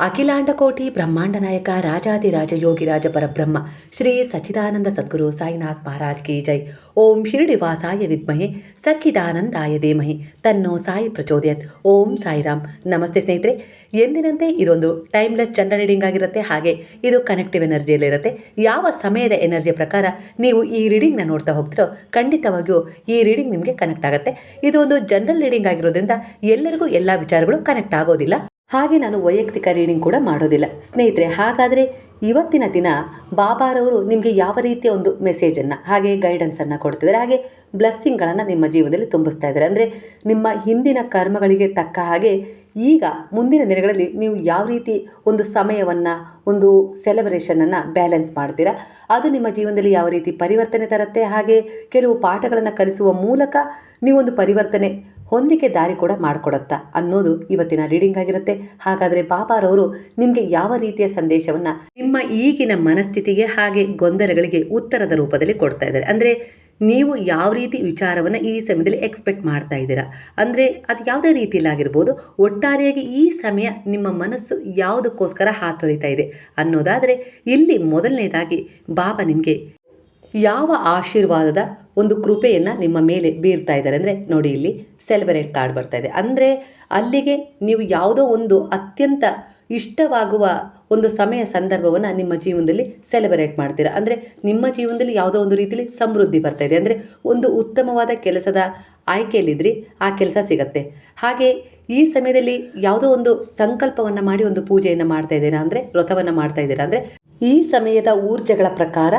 ಅಖಿಲಾಂಡಕೋಟಿ ಬ್ರಹ್ಮಾಂಡ ನಾಯಕ ರಾಜಾದಿರಾಜ ಯೋಗಿರಾಜ ಪರಬ್ರಹ್ಮ, ಶ್ರೀ ಸಚ್ಚಿದಾನಂದ ಸದ್ಗುರು ಸಾಯಿನಾಥ್ ಮಹಾರಾಜ್ ಕಿ ಜೈ. ಓಂ ಶಿರಡಿವಾಸಾಯ ವಿದ್ಮಹೆ, ಸಚ್ಚಿದಾನಂದಾಯ ದೇಮಹಿ ತನ್ನೋ ಸಾಯಿ ಪ್ರಚೋದಯತ್. ಓಂ ಸಾಯಿರಾಮ್. ನಮಸ್ತೆ ಸ್ನೇಹಿತರೆ, ಎಂದಿನಂತೆ ಇದೊಂದು ಟೈಮ್ಲೆಸ್ ಚಂದ್ರ ರೀಡಿಂಗ್ ಆಗಿರುತ್ತೆ. ಹಾಗೆ ಇದು ಕನೆಕ್ಟಿವ್ ಎನರ್ಜಿಯಲ್ಲಿರುತ್ತೆ ಯಾವ ಸಮಯದ ಎನರ್ಜಿಯ ಪ್ರಕಾರ ನೀವು ಈ ರೀಡಿಂಗ್ನ ನೋಡ್ತಾ ಹೋಗ್ತಿರೋ, ಖಂಡಿತವಾಗಿಯೂ ಈ ರೀಡಿಂಗ್ ನಿಮಗೆ ಕನೆಕ್ಟ್ ಆಗುತ್ತೆ. ಇದು ಒಂದು ಜನರಲ್ ರೀಡಿಂಗ್ ಆಗಿರೋದ್ರಿಂದ ಎಲ್ಲರಿಗೂ ಎಲ್ಲ ವಿಚಾರಗಳು ಕನೆಕ್ಟ್ ಆಗೋದಿಲ್ಲ. ಹಾಗೆ ನಾನು ವೈಯಕ್ತಿಕ ರೀಡಿಂಗ್ ಕೂಡ ಮಾಡೋದಿಲ್ಲ. ಸ್ನೇಹಿತರೆ, ಹಾಗಾದರೆ ಇವತ್ತಿನ ದಿನ ಬಾಬಾರವರು ನಿಮಗೆ ಯಾವ ರೀತಿಯ ಒಂದು ಮೆಸೇಜನ್ನು ಹಾಗೆ ಗೈಡೆನ್ಸನ್ನು ಕೊಡ್ತಿದ್ದಾರೆ, ಹಾಗೆ ಬ್ಲೆಸ್ಸಿಂಗ್ಗಳನ್ನು ನಿಮ್ಮ ಜೀವನದಲ್ಲಿ ತುಂಬಿಸ್ತಾ ಇದ್ದಾರೆ. ಅಂದರೆ ನಿಮ್ಮ ಹಿಂದಿನ ಕರ್ಮಗಳಿಗೆ ತಕ್ಕ ಹಾಗೆ ಈಗ ಮುಂದಿನ ದಿನಗಳಲ್ಲಿ ನೀವು ಯಾವ ರೀತಿ ಒಂದು ಸಮಯವನ್ನು, ಒಂದು ಸೆಲೆಬ್ರೇಷನನ್ನು ಬ್ಯಾಲೆನ್ಸ್ ಮಾಡ್ತೀರಾ? ಅದು ನಿಮ್ಮ ಜೀವನದಲ್ಲಿ ಯಾವ ರೀತಿ ಪರಿವರ್ತನೆ ತರುತ್ತೆ? ಹಾಗೆ ಕೆಲವು ಪಾಠಗಳನ್ನು ಕಲಿಸುವ ಮೂಲಕ ನೀವೊಂದು ಪರಿವರ್ತನೆ ಹೊಂದಿಕೆ ದಾರಿ ಕೂಡ ಮಾಡಿಕೊಡುತ್ತಾ ಅನ್ನೋದು ಇವತ್ತಿನ ರೀಡಿಂಗ್ ಆಗಿರುತ್ತೆ. ಹಾಗಾದರೆ ಬಾಬಾರವರು ನಿಮಗೆ ಯಾವ ರೀತಿಯ ಸಂದೇಶವನ್ನು ನಿಮ್ಮ ಈಗಿನ ಮನಸ್ಥಿತಿಗೆ ಹಾಗೆ ಗೊಂದಲಗಳಿಗೆ ಉತ್ತರದ ರೂಪದಲ್ಲಿ ಕೊಡ್ತಾ ಇದ್ದಾರೆ? ಅಂದರೆ ನೀವು ಯಾವ ರೀತಿ ವಿಚಾರವನ್ನು ಈ ಸಮಯದಲ್ಲಿ ಎಕ್ಸ್ಪೆಕ್ಟ್ ಮಾಡ್ತಾ ಇದ್ದೀರಾ? ಅಂದರೆ ಅದು ಯಾವುದೇ ರೀತಿಯಲ್ಲಾಗಿರ್ಬೋದು ಒಟ್ಟಾರೆಯಾಗಿ ಈ ಸಮಯ ನಿಮ್ಮ ಮನಸ್ಸು ಯಾವುದಕ್ಕೋಸ್ಕರ ಹಾತೊರಿತಾ ಇದೆ ಅನ್ನೋದಾದರೆ ಇಲ್ಲಿ ಮೊದಲನೇದಾಗಿ ಬಾಬಾ ನಿಮಗೆ ಯಾವ ಆಶೀರ್ವಾದದ ಒಂದು ಕೃಪೆಯನ್ನು ನಿಮ್ಮ ಮೇಲೆ ಬೀರ್ತಾ ಇದ್ದಾರೆ. ಅಂದರೆ ನೋಡಿ ಇಲ್ಲಿ ಸೆಲೆಬ್ರೇಟ್ ಕಾರ್ಡ್ ಬರ್ತಾ ಇದೆ. ಅಂದರೆ ಅಲ್ಲಿಗೆ ನೀವು ಯಾವುದೋ ಒಂದು ಅತ್ಯಂತ ಇಷ್ಟವಾಗುವ ಒಂದು ಸಮಯ ಸಂದರ್ಭವನ್ನು ನಿಮ್ಮ ಜೀವನದಲ್ಲಿ ಸೆಲೆಬ್ರೇಟ್ ಮಾಡ್ತೀರಾ. ಅಂದರೆ ನಿಮ್ಮ ಜೀವನದಲ್ಲಿ ಯಾವುದೋ ಒಂದು ರೀತಿಯಲ್ಲಿ ಸಮೃದ್ಧಿ ಬರ್ತಾ ಇದೆ. ಅಂದರೆ ಒಂದು ಉತ್ತಮವಾದ ಕೆಲಸದ ಆಯ್ಕೆಯಲ್ಲಿದ್ದರೆ ಆ ಕೆಲಸ ಸಿಗತ್ತೆ. ಹಾಗೆ ಈ ಸಮಯದಲ್ಲಿ ಯಾವುದೋ ಒಂದು ಸಂಕಲ್ಪವನ್ನು ಮಾಡಿ ಒಂದು ಪೂಜೆಯನ್ನು ಮಾಡ್ತಾ ಇದ್ದೀರಾ. ಅಂದರೆ ವ್ರತವನ್ನು ಮಾಡ್ತಾ ಇದ್ದೀರಾ. ಅಂದರೆ ಈ ಸಮಯದ ಊರ್ಜೆಗಳ ಪ್ರಕಾರ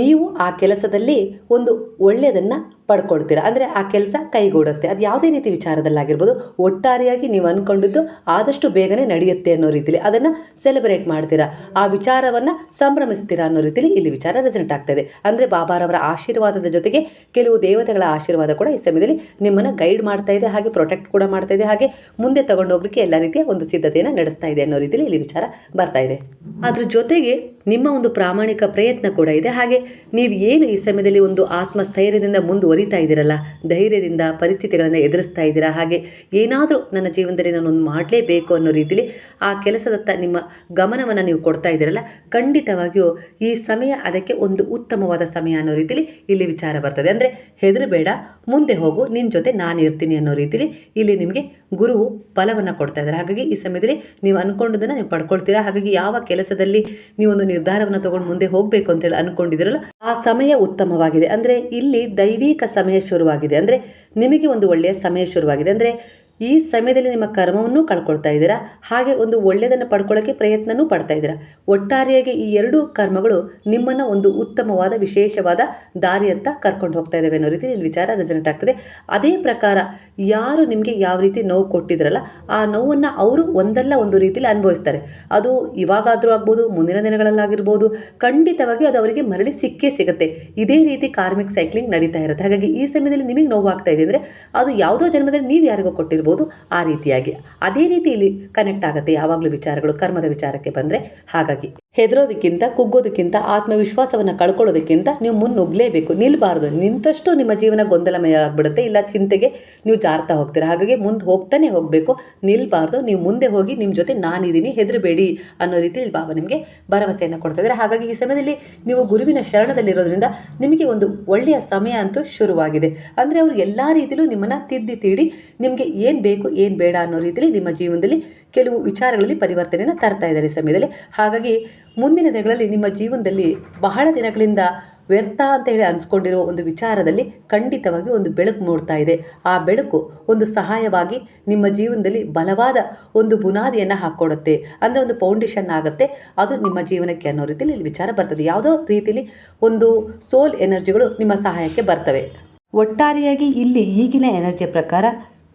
ನೀವು ಆ ಕೆಲಸದಲ್ಲಿ ಒಂದು ಒಳ್ಳೆಯದನ್ನು ಪಡ್ಕೊಳ್ತೀರ. ಅಂದರೆ ಆ ಕೆಲಸ ಕೈಗೂಡುತ್ತೆ. ಅದು ಯಾವುದೇ ರೀತಿ ವಿಚಾರದಲ್ಲಾಗಿರ್ಬೋದು, ಒಟ್ಟಾರೆಯಾಗಿ ನೀವು ಅಂದ್ಕೊಂಡಿದ್ದು ಆದಷ್ಟು ಬೇಗನೆ ನಡೆಯುತ್ತೆ ಅನ್ನೋ ರೀತಿಲಿ ಅದನ್ನು ಸೆಲೆಬ್ರೇಟ್ ಮಾಡ್ತೀರಾ. ಆ ವಿಚಾರವನ್ನು ಸಂಭ್ರಮಿಸ್ತೀರಾ ಅನ್ನೋ ರೀತಿಲಿ ಇಲ್ಲಿ ವಿಚಾರ ರೆಸೆಂಟ್ ಆಗ್ತಾಯಿದೆ ಅಂದರೆ ಬಾಬಾರವರ ಆಶೀರ್ವಾದದ ಜೊತೆಗೆ ಕೆಲವು ದೇವತೆಗಳ ಆಶೀರ್ವಾದ ಕೂಡ ಈ ಸಮಯದಲ್ಲಿ ನಿಮ್ಮನ್ನು ಗೈಡ್ ಮಾಡ್ತಾ ಇದೆ, ಹಾಗೆ ಪ್ರೊಟೆಕ್ಟ್ ಕೂಡ ಮಾಡ್ತಾ ಇದೆ, ಹಾಗೆ ಮುಂದೆ ತಗೊಂಡು ಹೋಗ್ಲಿಕ್ಕೆ ಎಲ್ಲ ರೀತಿಯ ಒಂದು ಸಿದ್ಧತೆಯನ್ನು ನಡೆಸ್ತಾ ಇದೆ ಅನ್ನೋ ರೀತಿಲಿ ಇಲ್ಲಿ ವಿಚಾರ ಬರ್ತಾ ಇದೆ. ಅದ್ರ ಜೊತೆಗೆ ನಿಮ್ಮ ಒಂದು ಪ್ರಾಮಾಣಿಕ ಪ್ರಯತ್ನ ಕೂಡ ಇದೆ. ಹಾಗೆ ನೀವು ಏನು ಈ ಸಮಯದಲ್ಲಿ ಒಂದು ಆತ್ಮಸ್ಥೈರ್ಯದಿಂದ ಮುಂದುವರಿತಾ ಇದ್ದೀರಲ್ಲ, ಧೈರ್ಯದಿಂದ ಪರಿಸ್ಥಿತಿಗಳನ್ನು ಎದುರಿಸ್ತಾ ಇದ್ದೀರಾ, ಹಾಗೆ ಏನಾದರೂ ನನ್ನ ಜೀವನದಲ್ಲಿ ನಾನು ಒಂದು ಮಾಡಲೇಬೇಕು ಅನ್ನೋ ರೀತಿಯಲ್ಲಿ ಆ ಕೆಲಸದತ್ತ ನಿಮ್ಮ ಗಮನವನ್ನು ನೀವು ಕೊಡ್ತಾ ಇದ್ದೀರಲ್ಲ, ಖಂಡಿತವಾಗಿಯೂ ಈ ಸಮಯ ಅದಕ್ಕೆ ಒಂದು ಉತ್ತಮವಾದ ಸಮಯ ಅನ್ನೋ ರೀತಿಲಿ ಇಲ್ಲಿ ವಿಚಾರ ಬರ್ತದೆ. ಅಂದರೆ ಹೆದರಬೇಡ, ಮುಂದೆ ಹೋಗು ನಿನ್ನ ಜೊತೆ ನಾನು ಇರ್ತೀನಿ ಅನ್ನೋ ರೀತಿಲಿ ಇಲ್ಲಿ ನಿಮಗೆ ಗುರುವು ಫಲವನ್ನು ಕೊಡ್ತಾ ಇದ್ದಾರೆ. ಹಾಗಾಗಿ ಈ ಸಮಯದಲ್ಲಿ ನೀವು ಅಂದ್ಕೊಂಡದನ್ನು ನೀವು ಪಡ್ಕೊಳ್ತೀರಾ, ಹಾಗಾಗಿ ಯಾವ ಕೆಲಸದಲ್ಲಿ ನೀವೊಂದು ನಿರ್ಧಾರವನ್ನು ತಗೊಂಡು ಮುಂದೆ ಹೋಗಬೇಕು ಅಂತೇಳಿ ಅಂದ್ಕೊಂಡಿದ್ದೀರಲ್ಲ ಆ ಸಮಯ ಉತ್ತಮವಾಗಿದೆ. ಅಂದರೆ ಇಲ್ಲಿ ದೈವಿಕ ಸಮಯ ಶುರುವಾಗಿದೆ. ಅಂದರೆ ನಿಮಗೆ ಒಂದು ಒಳ್ಳೆಯ ಸಮಯ ಶುರುವಾಗಿದೆ. ಅಂದರೆ ಈ ಸಮಯದಲ್ಲಿ ನಿಮ್ಮ ಕರ್ಮವನ್ನು ಕಳ್ಕೊಳ್ತಾ ಇದ್ದೀರಾ? ಹಾಗೆ ಒಂದು ಒಳ್ಳೆಯದನ್ನು ಪಡ್ಕೊಳ್ಳೋಕ್ಕೆ ಪ್ರಯತ್ನವೂ ಪಡ್ತಾ ಇದ್ದೀರಾ? ಒಟ್ಟಾರೆಯಾಗಿ ಈ ಎರಡೂ ಕರ್ಮಗಳು ನಿಮ್ಮನ್ನು ಒಂದು ಉತ್ತಮವಾದ, ವಿಶೇಷವಾದ ದಾರಿಯತ್ತ ಕರ್ಕೊಂಡು ಹೋಗ್ತಾ ಇದ್ದಾವೆ ಅನ್ನೋ ರೀತಿ ಇಲ್ಲಿ ವಿಚಾರ ರೆಸನೆಟ್ ಆಗ್ತದೆ. ಅದೇ ಪ್ರಕಾರ ಯಾರು ನಿಮಗೆ ಯಾವ ರೀತಿ ನೋವು ಕೊಟ್ಟಿದ್ರಲ್ಲ, ಆ ನೋವನ್ನು ಅವರು ಒಂದಲ್ಲ ಒಂದು ರೀತಿಯಲ್ಲಿ ಅನುಭವಿಸ್ತಾರೆ. ಅದು ಇವಾಗಾದರೂ ಆಗ್ಬೋದು, ಮುಂದಿನ ದಿನಗಳಲ್ಲಾಗಿರ್ಬೋದು, ಖಂಡಿತವಾಗಿ ಅದು ಅವರಿಗೆ ಮರಳಿ ಸಿಕ್ಕೇ ಸಿಗುತ್ತೆ. ಇದೇ ರೀತಿ ಕಾರ್ಮಿಕ್ ಸೈಕ್ಲಿಂಗ್ ನಡೀತಾ ಇರುತ್ತೆ. ಹಾಗಾಗಿ ಈ ಸಮಯದಲ್ಲಿ ನಿಮಗೆ ನೋವಾಗ್ತಾ ಇದೆ ಅಂದರೆ ಅದು ಯಾವುದೋ ಜನ್ಮದಲ್ಲಿ ನೀವು ಯಾರಿಗೋ ಕೊಟ್ಟಿರ್ಬೋದು. ಆ ರೀತಿಯಾಗಿ ಅದೇ ರೀತಿ ಇಲ್ಲಿ ಕನೆಕ್ಟ್ ಆಗುತ್ತೆ. ಯಾವಾಗಲೂ ವಿಚಾರಗಳು ಕರ್ಮದ ವಿಚಾರಕ್ಕೆ ಬಂದರೆ ಹಾಗಾಗಿ ಹೆದರೋದಕ್ಕಿಂತ, ಕುಗ್ಗೋದಕ್ಕಿಂತ, ಆತ್ಮವಿಶ್ವಾಸವನ್ನು ಕಳ್ಕೊಳ್ಳೋದಕ್ಕಿಂತ ನೀವು ಮುನ್ನುಗ್ಲೇಬೇಕು ನಿಲ್ಲಬಾರ್ದು ನಿಂತಷ್ಟು ನಿಮ್ಮ ಜೀವನ ಗೊಂದಲಮಯ ಆಗಿಬಿಡುತ್ತೆ ಇಲ್ಲ ಚಿಂತೆಗೆ ನೀವು ಜಾರ್ತಾ ಹೋಗ್ತೀರಾ. ಹಾಗಾಗಿ ಮುಂದೆ ಹೋಗ್ತಾನೆ ಹೋಗಬೇಕು. ನಿಲ್ಲಬಾರ್ದು ನೀವು ಮುಂದೆ ಹೋಗಿ ನಿಮ್ಮ ಜೊತೆ ನಾನಿದ್ದೀನಿ. ಹೆದರಬೇಡಿ ಅನ್ನೋ ರೀತಿಯಲ್ಲಿ ಬಾಬಾ ನಿಮಗೆ ಭರವಸೆಯನ್ನು ಕೊಡ್ತಾ ಹಾಗಾಗಿ ಈ ಸಮಯದಲ್ಲಿ ನೀವು ಗುರುವಿನ ಶರಣದಲ್ಲಿರೋದ್ರಿಂದ ನಿಮಗೆ ಒಂದು ಒಳ್ಳೆಯ ಸಮಯ ಅಂತೂ ಶುರುವಾಗಿದೆ. ಅಂದರೆ ಅವರು ಎಲ್ಲ ರೀತಿಯಲ್ಲೂ ನಿಮ್ಮನ್ನು ತಿದ್ದಿ ತೀಡಿ ನಿಮಗೆ ಏನು ಬೇಕು, ಏನು ಬೇಡ ಅನ್ನೋ ರೀತಿಯಲ್ಲಿ ನಿಮ್ಮ ಜೀವನದಲ್ಲಿ ಕೆಲವು ವಿಚಾರಗಳಲ್ಲಿ ಪರಿವರ್ತನೆಯನ್ನು ತರ್ತಾ ಇದ್ದಾರೆ ಈ ಸಮಯದಲ್ಲಿ. ಹಾಗಾಗಿ ಮುಂದಿನ ದಿನಗಳಲ್ಲಿ ನಿಮ್ಮ ಜೀವನದಲ್ಲಿ ಬಹಳ ದಿನಗಳಿಂದ ವ್ಯರ್ಥ ಅಂತ ಹೇಳಿ ಅನಿಸ್ಕೊಂಡಿರೋ ಒಂದು ವಿಚಾರದಲ್ಲಿ ಖಂಡಿತವಾಗಿ ಒಂದು ಬೆಳಕು ಮೂಡ್ತಾ ಇದೆ. ಆ ಬೆಳಕು ಒಂದು ಸಹಾಯವಾಗಿ ನಿಮ್ಮ ಜೀವನದಲ್ಲಿ ಬಲವಾದ ಒಂದು ಬುನಾದಿಯನ್ನು ಹಾಕ್ಕೊಡುತ್ತೆ ಅಂದರೆ ಒಂದು ಫೌಂಡೇಶನ್ ಆಗುತ್ತೆ. ಅದು ನಿಮ್ಮ ಜೀವನಕ್ಕೆ ಅನ್ನೋ ರೀತಿಯಲ್ಲಿ ಇಲ್ಲಿ ವಿಚಾರ ಬರ್ತದೆ. ಯಾವುದೋ ರೀತಿಯಲ್ಲಿ ಒಂದು ಸೋಲ್ ಎನರ್ಜಿಗಳು ನಿಮ್ಮ ಸಹಾಯಕ್ಕೆ ಬರ್ತವೆ. ಒಟ್ಟಾರೆಯಾಗಿ ಇಲ್ಲಿ ಈಗಿನ ಎನರ್ಜಿ ಪ್ರಕಾರ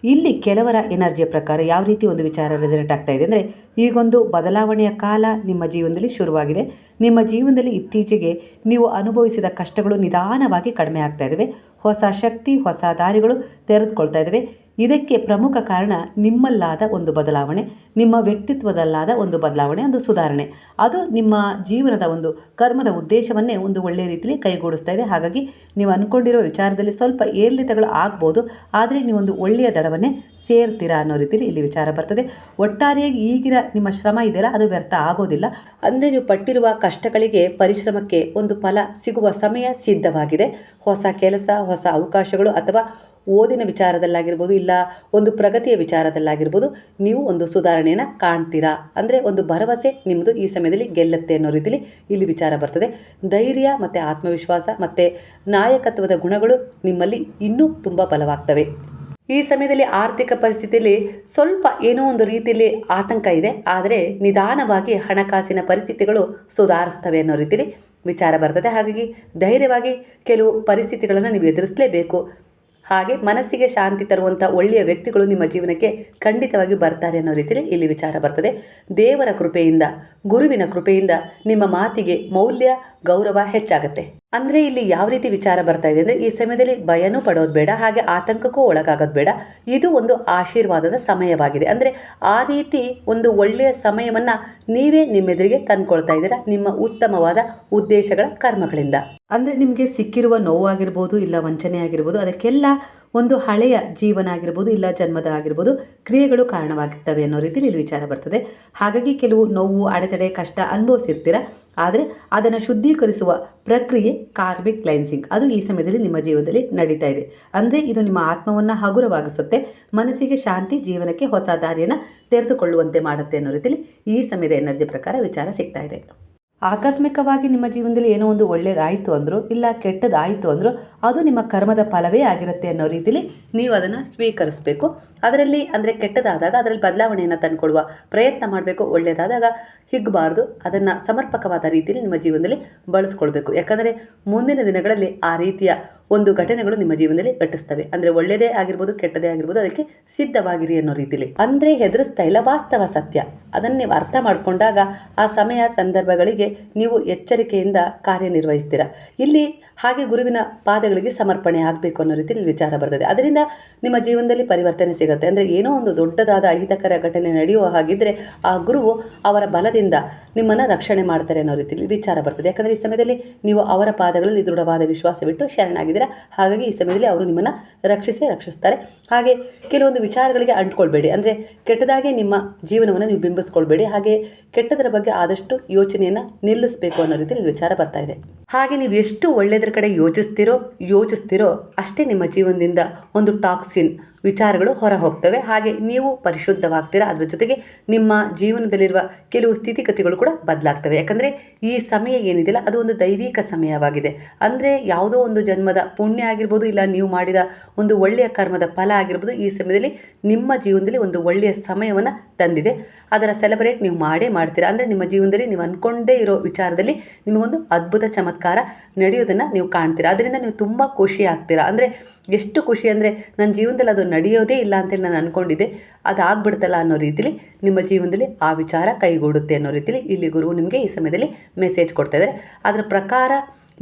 ಇಲ್ಲಿ ಕೆಲವರ ಎನರ್ಜಿಯ ಪ್ರಕಾರ ಯಾವ ರೀತಿ ಒಂದು ವಿಚಾರ ರೆಸಲ್ಟ್ ಆಗ್ತಾ ಇದೆ ಅಂದರೆ, ಈಗೊಂದು ಬದಲಾವಣೆಯ ಕಾಲ ನಿಮ್ಮ ಜೀವನದಲ್ಲಿ ಶುರುವಾಗಿದೆ. ನಿಮ್ಮ ಜೀವನದಲ್ಲಿ ಇತ್ತೀಚೆಗೆ ನೀವು ಅನುಭವಿಸಿದ ಕಷ್ಟಗಳು ನಿಧಾನವಾಗಿ ಕಡಿಮೆ ಆಗ್ತಾ ಇದ್ದಾವೆ ಹೊಸ ಶಕ್ತಿ, ಹೊಸ ದಾರಿಗಳು ತೆರೆದುಕೊಳ್ತಾ ಇದ್ದಾವೆ ಇದಕ್ಕೆ ಪ್ರಮುಖ ಕಾರಣ ನಿಮ್ಮಲ್ಲಾದ ಒಂದು ಬದಲಾವಣೆ, ನಿಮ್ಮ ವ್ಯಕ್ತಿತ್ವದಲ್ಲಾದ ಒಂದು ಬದಲಾವಣೆ, ಒಂದು ಸುಧಾರಣೆ. ಅದು ನಿಮ್ಮ ಜೀವನದ ಒಂದು ಕರ್ಮದ ಉದ್ದೇಶವನ್ನೇ ಒಂದು ಒಳ್ಳೆಯ ರೀತಿಯಲ್ಲಿ ಕೈಗೂಡಿಸ್ತಾ ಇದೆ. ಹಾಗಾಗಿ ನೀವು ಅಂದ್ಕೊಂಡಿರೋ ವಿಚಾರದಲ್ಲಿ ಸ್ವಲ್ಪ ಏರಿಳಿತಗಳು ಆಗ್ಬೋದು, ಆದರೆ ನೀವೊಂದು ಒಳ್ಳೆಯ ದಡವನ್ನೇ ಸೇರ್ತೀರಾ ಅನ್ನೋ ರೀತಿಯಲ್ಲಿ ಇಲ್ಲಿ ವಿಚಾರ ಬರ್ತದೆ. ಒಟ್ಟಾರೆಯಾಗಿ ಈಗಿನ ನಿಮ್ಮ ಶ್ರಮ ಇದೆಯಲ್ಲ, ಅದು ವ್ಯರ್ಥ ಆಗೋದಿಲ್ಲ. ಅಂದರೆ ನೀವು ಪಟ್ಟಿರುವ ಕಷ್ಟಗಳಿಗೆ ಪರಿಶ್ರಮಕ್ಕೆ ಒಂದು ಫಲ ಸಿಗುವ ಸಮಯ ಸಿದ್ಧವಾಗಿದೆ. ಹೊಸ ಕೆಲಸ, ಹೊಸ ಅವಕಾಶಗಳು ಅಥವಾ ಓದಿನ ವಿಚಾರದಲ್ಲಾಗಿರ್ಬೋದು ಇಲ್ಲ ಒಂದು ಪ್ರಗತಿಯ ವಿಚಾರದಲ್ಲಾಗಿರ್ಬೋದು ನೀವು ಒಂದು ಸುಧಾರಣೆಯನ್ನು ಕಾಣ್ತೀರಾ? ಅಂದರೆ ಒಂದು ಭರವಸೆ ನಿಮ್ಮದು ಈ ಸಮಯದಲ್ಲಿ ಗೆಲ್ಲುತ್ತೆ ಅನ್ನೋ ರೀತಿಯಲ್ಲಿ ಇಲ್ಲಿ ವಿಚಾರ ಬರ್ತದೆ. ಧೈರ್ಯ ಮತ್ತು ಆತ್ಮವಿಶ್ವಾಸ ಮತ್ತು ನಾಯಕತ್ವದ ಗುಣಗಳು ನಿಮ್ಮಲ್ಲಿ ಇನ್ನೂ ತುಂಬ ಬಲವಾಗ್ತವೆ. ಈ ಸಮಯದಲ್ಲಿ ಆರ್ಥಿಕ ಪರಿಸ್ಥಿತಿಯಲ್ಲಿ ಸ್ವಲ್ಪ ಏನೋ ಒಂದು ರೀತಿಯಲ್ಲಿ ಆತಂಕ ಇದೆ. ಆದರೆ ನಿಧಾನವಾಗಿ ಹಣಕಾಸಿನ ಪರಿಸ್ಥಿತಿಗಳು ಸುಧಾರಿಸ್ತವೆ ಅನ್ನೋ ರೀತಿಯಲ್ಲಿ ವಿಚಾರ ಬರ್ತದೆ. ಹಾಗಾಗಿ ಧೈರ್ಯವಾಗಿ ಕೆಲವು ಪರಿಸ್ಥಿತಿಗಳನ್ನು ನೀವು ಎದುರಿಸಲೇಬೇಕು. ಹಾಗೆ ಮನಸ್ಸಿಗೆ ಶಾಂತಿ ತರುವಂಥ ಒಳ್ಳೆಯ ವ್ಯಕ್ತಿಗಳು ನಿಮ್ಮ ಜೀವನಕ್ಕೆ ಖಂಡಿತವಾಗಿ ಬರ್ತಾರೆ ಅನ್ನೋ ರೀತಿಯಲ್ಲಿ ಇಲ್ಲಿ ವಿಚಾರ ಬರ್ತದೆ. ದೇವರ ಕೃಪೆಯಿಂದ, ಗುರುವಿನ ಕೃಪೆಯಿಂದ ನಿಮ್ಮ ಮಾತಿಗೆ ಮೌಲ್ಯ ಗೌರವ ಹೆಚ್ಚಾಗುತ್ತೆ. ಅಂದರೆ ಇಲ್ಲಿ ಯಾವ ರೀತಿ ವಿಚಾರ ಬರ್ತಾ ಇದೆ ಅಂದರೆ ಈ ಸಮಯದಲ್ಲಿ ಭಯನೂ ಪಡೋದು ಬೇಡ, ಹಾಗೆ ಆತಂಕಕ್ಕೂ ಒಳಗಾಗೋದು ಬೇಡ. ಇದು ಒಂದು ಆಶೀರ್ವಾದದ ಸಮಯವಾಗಿದೆ. ಅಂದರೆ ಆ ರೀತಿ ಒಂದು ಒಳ್ಳೆಯ ಸಮಯವನ್ನು ನೀವೇ ನಿಮ್ಮೆದುರಿಗೆ ತಂದ್ಕೊಳ್ತಾ ಇದ್ದೀರಾ? ನಿಮ್ಮ ಉತ್ತಮವಾದ ಉದ್ದೇಶಗಳ ಕರ್ಮಗಳಿಂದ. ಅಂದರೆ ನಿಮಗೆ ಸಿಕ್ಕಿರುವ ನೋವಾಗಿರ್ಬೋದು, ಇಲ್ಲ ವಂಚನೆ ಆಗಿರ್ಬೋದು, ಅದಕ್ಕೆಲ್ಲ ಒಂದು ಹಳೆಯ ಜೀವನ ಆಗಿರ್ಬೋದು, ಇಲ್ಲ ಜನ್ಮದ ಆಗಿರ್ಬೋದು ಕ್ರಿಯೆಗಳು ಕಾರಣವಾಗುತ್ತವೆ ಅನ್ನೋ ರೀತಿಯಲ್ಲಿ ಇಲ್ಲಿ ವಿಚಾರ ಬರ್ತದೆ. ಹಾಗಾಗಿ ಕೆಲವು ನೋವು, ಅಡೆತಡೆ, ಕಷ್ಟ ಅನುಭವಿಸಿರ್ತೀರ? ಆದರೆ ಅದನ್ನು ಶುದ್ಧೀಕರಿಸುವ ಪ್ರಕ್ರಿಯೆ ಕಾರ್ಮಿಕ್ ಕ್ಲೈನ್ಸಿಂಗ್. ಅದು ಈ ಸಮಯದಲ್ಲಿ ನಿಮ್ಮ ಜೀವನದಲ್ಲಿ ನಡೀತಾ ಇದೆ. ಅಂದರೆ ಇದು ನಿಮ್ಮ ಆತ್ಮವನ್ನು ಹಗುರವಾಗಿಸುತ್ತೆ, ಮನಸ್ಸಿಗೆ ಶಾಂತಿ, ಜೀವನಕ್ಕೆ ಹೊಸ ದಾರಿಯನ್ನು ತೆರೆದುಕೊಳ್ಳುವಂತೆ ಮಾಡುತ್ತೆ ಅನ್ನೋ ರೀತಿಯಲ್ಲಿ ಈ ಸಮಯದ ಎನರ್ಜಿ ಪ್ರಕಾರ ವಿಚಾರ ಸಿಗ್ತಾ ಇದೆ. ಆಕಸ್ಮಿಕವಾಗಿ ನಿಮ್ಮ ಜೀವನದಲ್ಲಿ ಏನೋ ಒಂದು ಒಳ್ಳೇದಾಯಿತು ಅಂದರು ಇಲ್ಲ ಕೆಟ್ಟದಾಯಿತು ಅಂದರು ಅದು ನಿಮ್ಮ ಕರ್ಮದ ಫಲವೇ ಆಗಿರುತ್ತೆ ಅನ್ನೋ ರೀತಿಲಿ ನೀವು ಅದನ್ನು ಸ್ವೀಕರಿಸಬೇಕು. ಅದರಲ್ಲಿ ಅಂದರೆ ಕೆಟ್ಟದಾದಾಗ ಅದರಲ್ಲಿ ಬದಲಾವಣೆಯನ್ನು ತಂದುಕೊಡುವ ಪ್ರಯತ್ನ ಮಾಡಬೇಕು. ಒಳ್ಳೆಯದಾದಾಗ ಹಿಗ್ಗಬಾರ್ದು ಅದನ್ನು ಸಮರ್ಪಕವಾದ ರೀತಿಯಲ್ಲಿ ನಿಮ್ಮ ಜೀವನದಲ್ಲಿ ಬಳಸ್ಕೊಳ್ಬೇಕು. ಯಾಕಂದರೆ ಮುಂದಿನ ದಿನಗಳಲ್ಲಿ ಆ ರೀತಿಯ ಒಂದು ಘಟನೆಗಳು ನಿಮ್ಮ ಜೀವನದಲ್ಲಿ ಘಟಿಸ್ತವೆ. ಅಂದರೆ ಒಳ್ಳೆಯದೇ ಆಗಿರ್ಬೋದು, ಕೆಟ್ಟದೇ ಆಗಿರ್ಬೋದು, ಅದಕ್ಕೆ ಸಿದ್ಧವಾಗಿರಿ ಅನ್ನೋ ರೀತಿಲಿ. ಅಂದರೆ ಹೆದರಿಸ್ತಾ ಇಲ್ಲ, ವಾಸ್ತವ ಸತ್ಯ. ಅದನ್ನು ನೀವು ಅರ್ಥ ಮಾಡಿಕೊಂಡಾಗ ಆ ಸಮಯ, ಸಂದರ್ಭಗಳಿಗೆ ನೀವು ಎಚ್ಚರಿಕೆಯಿಂದ ಕಾರ್ಯನಿರ್ವಹಿಸ್ತೀರ. ಇಲ್ಲಿ ಹಾಗೆ ಗುರುವಿನ ಪಾದಗಳಿಗೆ ಸಮರ್ಪಣೆ ಆಗಬೇಕು ಅನ್ನೋ ರೀತಿಯಲ್ಲಿ ವಿಚಾರ ಬರ್ತದೆ. ಅದರಿಂದ ನಿಮ್ಮ ಜೀವನದಲ್ಲಿ ಪರಿವರ್ತನೆ ಸಿಗುತ್ತೆ. ಅಂದರೆ ಏನೋ ಒಂದು ದೊಡ್ಡದಾದ ಅಹಿತಕರ ಘಟನೆ ನಡೆಯುವ ಹಾಗಿದ್ದರೆ ಆ ಗುರುವು ಅವರ ಬಲದಿಂದ ನಿಮ್ಮನ್ನು ರಕ್ಷಣೆ ಮಾಡ್ತಾರೆ ಅನ್ನೋ ರೀತಿಯಲ್ಲಿ ವಿಚಾರ ಬರ್ತದೆ. ಯಾಕಂದರೆ ಈ ಸಮಯದಲ್ಲಿ ನೀವು ಅವರ ಪಾದಗಳಲ್ಲಿ ದೃಢವಾದ ವಿಶ್ವಾಸವಿಟ್ಟು ಶರಣಾಗಿದ್ದೀರಾ ಹಾಗಾಗಿ ಈ ಸಮಯದಲ್ಲಿ ಅವರು ನಿಮ್ಮನ್ನು ರಕ್ಷಿಸೇ ರಕ್ಷಿಸ್ತಾರೆ. ಹಾಗೆ ಕೆಲವೊಂದು ವಿಚಾರಗಳಿಗೆ ಅಂಟ್ಕೊಳ್ಬೇಡಿ. ಅಂದರೆ ಕೆಟ್ಟದಾಗೆ ನಿಮ್ಮ ಜೀವನವನ್ನು ನೀವು ಬಿಂಬಿಸ್ಕೊಳ್ಬೇಡಿ. ಹಾಗೆ ಕೆಟ್ಟದರ ಬಗ್ಗೆ ಆದಷ್ಟು ಯೋಚನೆಯನ್ನು ನಿಲ್ಲಿಸಬೇಕು ಅನ್ನೋ ರೀತಿಯಲ್ಲಿ ವಿಚಾರ ಬರ್ತಾ ಇದೆ. ಹಾಗೆ ನೀವು ಎಷ್ಟು ಒಳ್ಳೆಯದ್ರ ಕಡೆ ಯೋಚಿಸ್ತೀರೋ ಯೋಚಿಸ್ತೀರೋ ಅಷ್ಟೇ ನಿಮ್ಮ ಜೀವನದಿಂದ ಒಂದು ಟಾಕ್ಸಿನ್ ವಿಚಾರಗಳು ಹೊರ ಹೋಗ್ತವೆ ಹಾಗೆ ನೀವು ಪರಿಶುದ್ಧವಾಗ್ತೀರಾ, ಅದರ ಜೊತೆಗೆ ನಿಮ್ಮ ಜೀವನದಲ್ಲಿರುವ ಕೆಲವು ಸ್ಥಿತಿಗತಿಗಳು ಕೂಡ ಬದಲಾಗ್ತವೆ. ಯಾಕಂದರೆ ಈ ಸಮಯ ಏನಿದೆಯಲ್ಲ, ಅದು ಒಂದು ದೈವಿಕ ಸಮಯವಾಗಿದೆ. ಅಂದರೆ ಯಾವುದೋ ಒಂದು ಜನ್ಮದ ಪುಣ್ಯ ಆಗಿರ್ಬೋದು, ಇಲ್ಲ ನೀವು ಮಾಡಿದ ಒಂದು ಒಳ್ಳೆಯ ಕರ್ಮದ ಫಲ ಆಗಿರ್ಬೋದು, ಈ ಸಮಯದಲ್ಲಿ ನಿಮ್ಮ ಜೀವನದಲ್ಲಿ ಒಂದು ಒಳ್ಳೆಯ ಸಮಯವನ್ನು ತಂದಿದೆ. ಅದರ ಸೆಲೆಬ್ರೇಟ್ ನೀವು ಮಾಡೇ ಮಾಡ್ತೀರಾ. ಅಂದರೆ ನಿಮ್ಮ ಜೀವನದಲ್ಲಿ ನೀವು ಅಂದ್ಕೊಂಡೇ ಇರೋ ವಿಚಾರದಲ್ಲಿ ನಿಮಗೊಂದು ಅದ್ಭುತ ಚಮತ್ಕಾರ ನಡೆಯೋದನ್ನು ನೀವು ಕಾಣ್ತೀರಾ. ಅದರಿಂದ ನೀವು ತುಂಬ ಖುಷಿ ಆಗ್ತೀರಾ. ಅಂದರೆ ಎಷ್ಟು ಖುಷಿ ಅಂದರೆ, ನನ್ನ ಜೀವನದಲ್ಲಿ ಅದು ನಡೆಯೋದೇ ಇಲ್ಲ ಅಂತೇಳಿ ನಾನು ಅಂದ್ಕೊಂಡಿದ್ದೆ ಅದು ಆಗ್ಬಿಡ್ತಲ್ಲ ಅನ್ನೋ ರೀತಿಲಿ ನಿಮ್ಮ ಜೀವನದಲ್ಲಿ ಆ ವಿಚಾರ ಕೈಗೂಡುತ್ತೆ ಅನ್ನೋ ರೀತಿಲಿ ಇಲ್ಲಿ ಗುರು ನಿಮಗೆ ಈ ಸಮಯದಲ್ಲಿ ಮೆಸೇಜ್ ಕೊಡ್ತಾ ಇದ್ದಾರೆ. ಅದರ ಪ್ರಕಾರ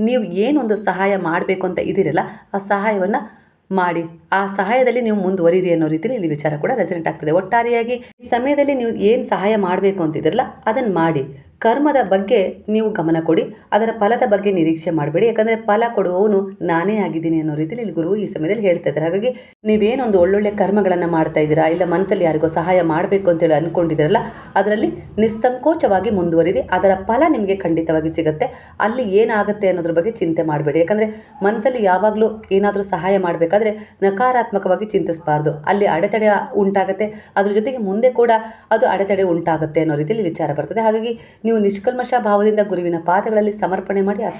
ನೀವು ಏನೊಂದು ಸಹಾಯ ಮಾಡಬೇಕು ಅಂತ ಇದ್ದೀರಲ್ಲ, ಆ ಸಹಾಯವನ್ನು ಮಾಡಿ. ಆ ಸಹಾಯದಲ್ಲಿ ನೀವು ಮುಂದುವರಿರಿ ಅನ್ನೋ ರೀತಿಯಲ್ಲಿ ಇಲ್ಲಿ ವಿಚಾರ ಕೂಡ ರೆಸೆಂಟ್ ಆಗ್ತದೆ. ಒಟ್ಟಾರೆಯಾಗಿ ಈ ಸಮಯದಲ್ಲಿ ನೀವು ಏನು ಸಹಾಯ ಮಾಡಬೇಕು ಅಂತಿದ್ದೀರಲ್ಲ ಅದನ್ನು ಮಾಡಿ. ಕರ್ಮದ ಬಗ್ಗೆ ನೀವು ಗಮನ ಕೊಡಿ, ಅದರ ಫಲದ ಬಗ್ಗೆ ನಿರೀಕ್ಷೆ ಮಾಡಬೇಡಿ. ಯಾಕಂದರೆ ಫಲ ಕೊಡುವವನು ನಾನೇ ಆಗಿದ್ದೀನಿ ಅನ್ನೋ ರೀತಿಯಲ್ಲಿ ಇಲ್ಲಿ ಗುರು ಈ ಸಮಯದಲ್ಲಿ ಹೇಳ್ತಾ ಇದ್ದಾರೆ. ಹಾಗಾಗಿ ನೀವೇನೊಂದು ಒಳ್ಳೊಳ್ಳೆ ಕರ್ಮಗಳನ್ನು ಮಾಡ್ತಾ ಇದ್ದೀರಾ, ಇಲ್ಲ ಮನಸ್ಸಲ್ಲಿ ಯಾರಿಗೋ ಸಹಾಯ ಮಾಡಬೇಕು ಅಂತೇಳಿ ಅಂದ್ಕೊಂಡಿದ್ದೀರಲ್ಲ ಅದರಲ್ಲಿ ನಿಸ್ಸಂಕೋಚವಾಗಿ ಮುಂದುವರಿರಿ. ಅದರ ಫಲ ನಿಮಗೆ ಖಂಡಿತವಾಗಿ ಸಿಗುತ್ತೆ. ಅಲ್ಲಿ ಏನಾಗುತ್ತೆ ಅನ್ನೋದ್ರ ಬಗ್ಗೆ ಚಿಂತೆ ಮಾಡಬೇಡಿ. ಯಾಕಂದರೆ ಮನಸ್ಸಲ್ಲಿ ಯಾವಾಗಲೂ ಏನಾದರೂ ಸಹಾಯ ಮಾಡಬೇಕಾದ್ರೆ ನಕಾರಾತ್ಮಕವಾಗಿ ಚಿಂತಿಸಬಾರ್ದು. ಅಲ್ಲಿ ಅಡೆತಡೆ ಉಂಟಾಗುತ್ತೆ, ಅದ್ರ ಜೊತೆಗೆ ಮುಂದೆ ಕೂಡ ಅದು ಅಡೆತಡೆ ಉಂಟಾಗುತ್ತೆ ಅನ್ನೋ ರೀತಿಯಲ್ಲಿ ವಿಚಾರ ಬರ್ತದೆ. ಹಾಗಾಗಿ ನೀವು ನಿಷ್ಕಲ್ಮಶ ಭಾವದಿಂದ ಗುರುವಿನ ಪಾದಗಳಲ್ಲಿ ಸಮರ್ಪಣೆ ಮಾಡಿ ಆ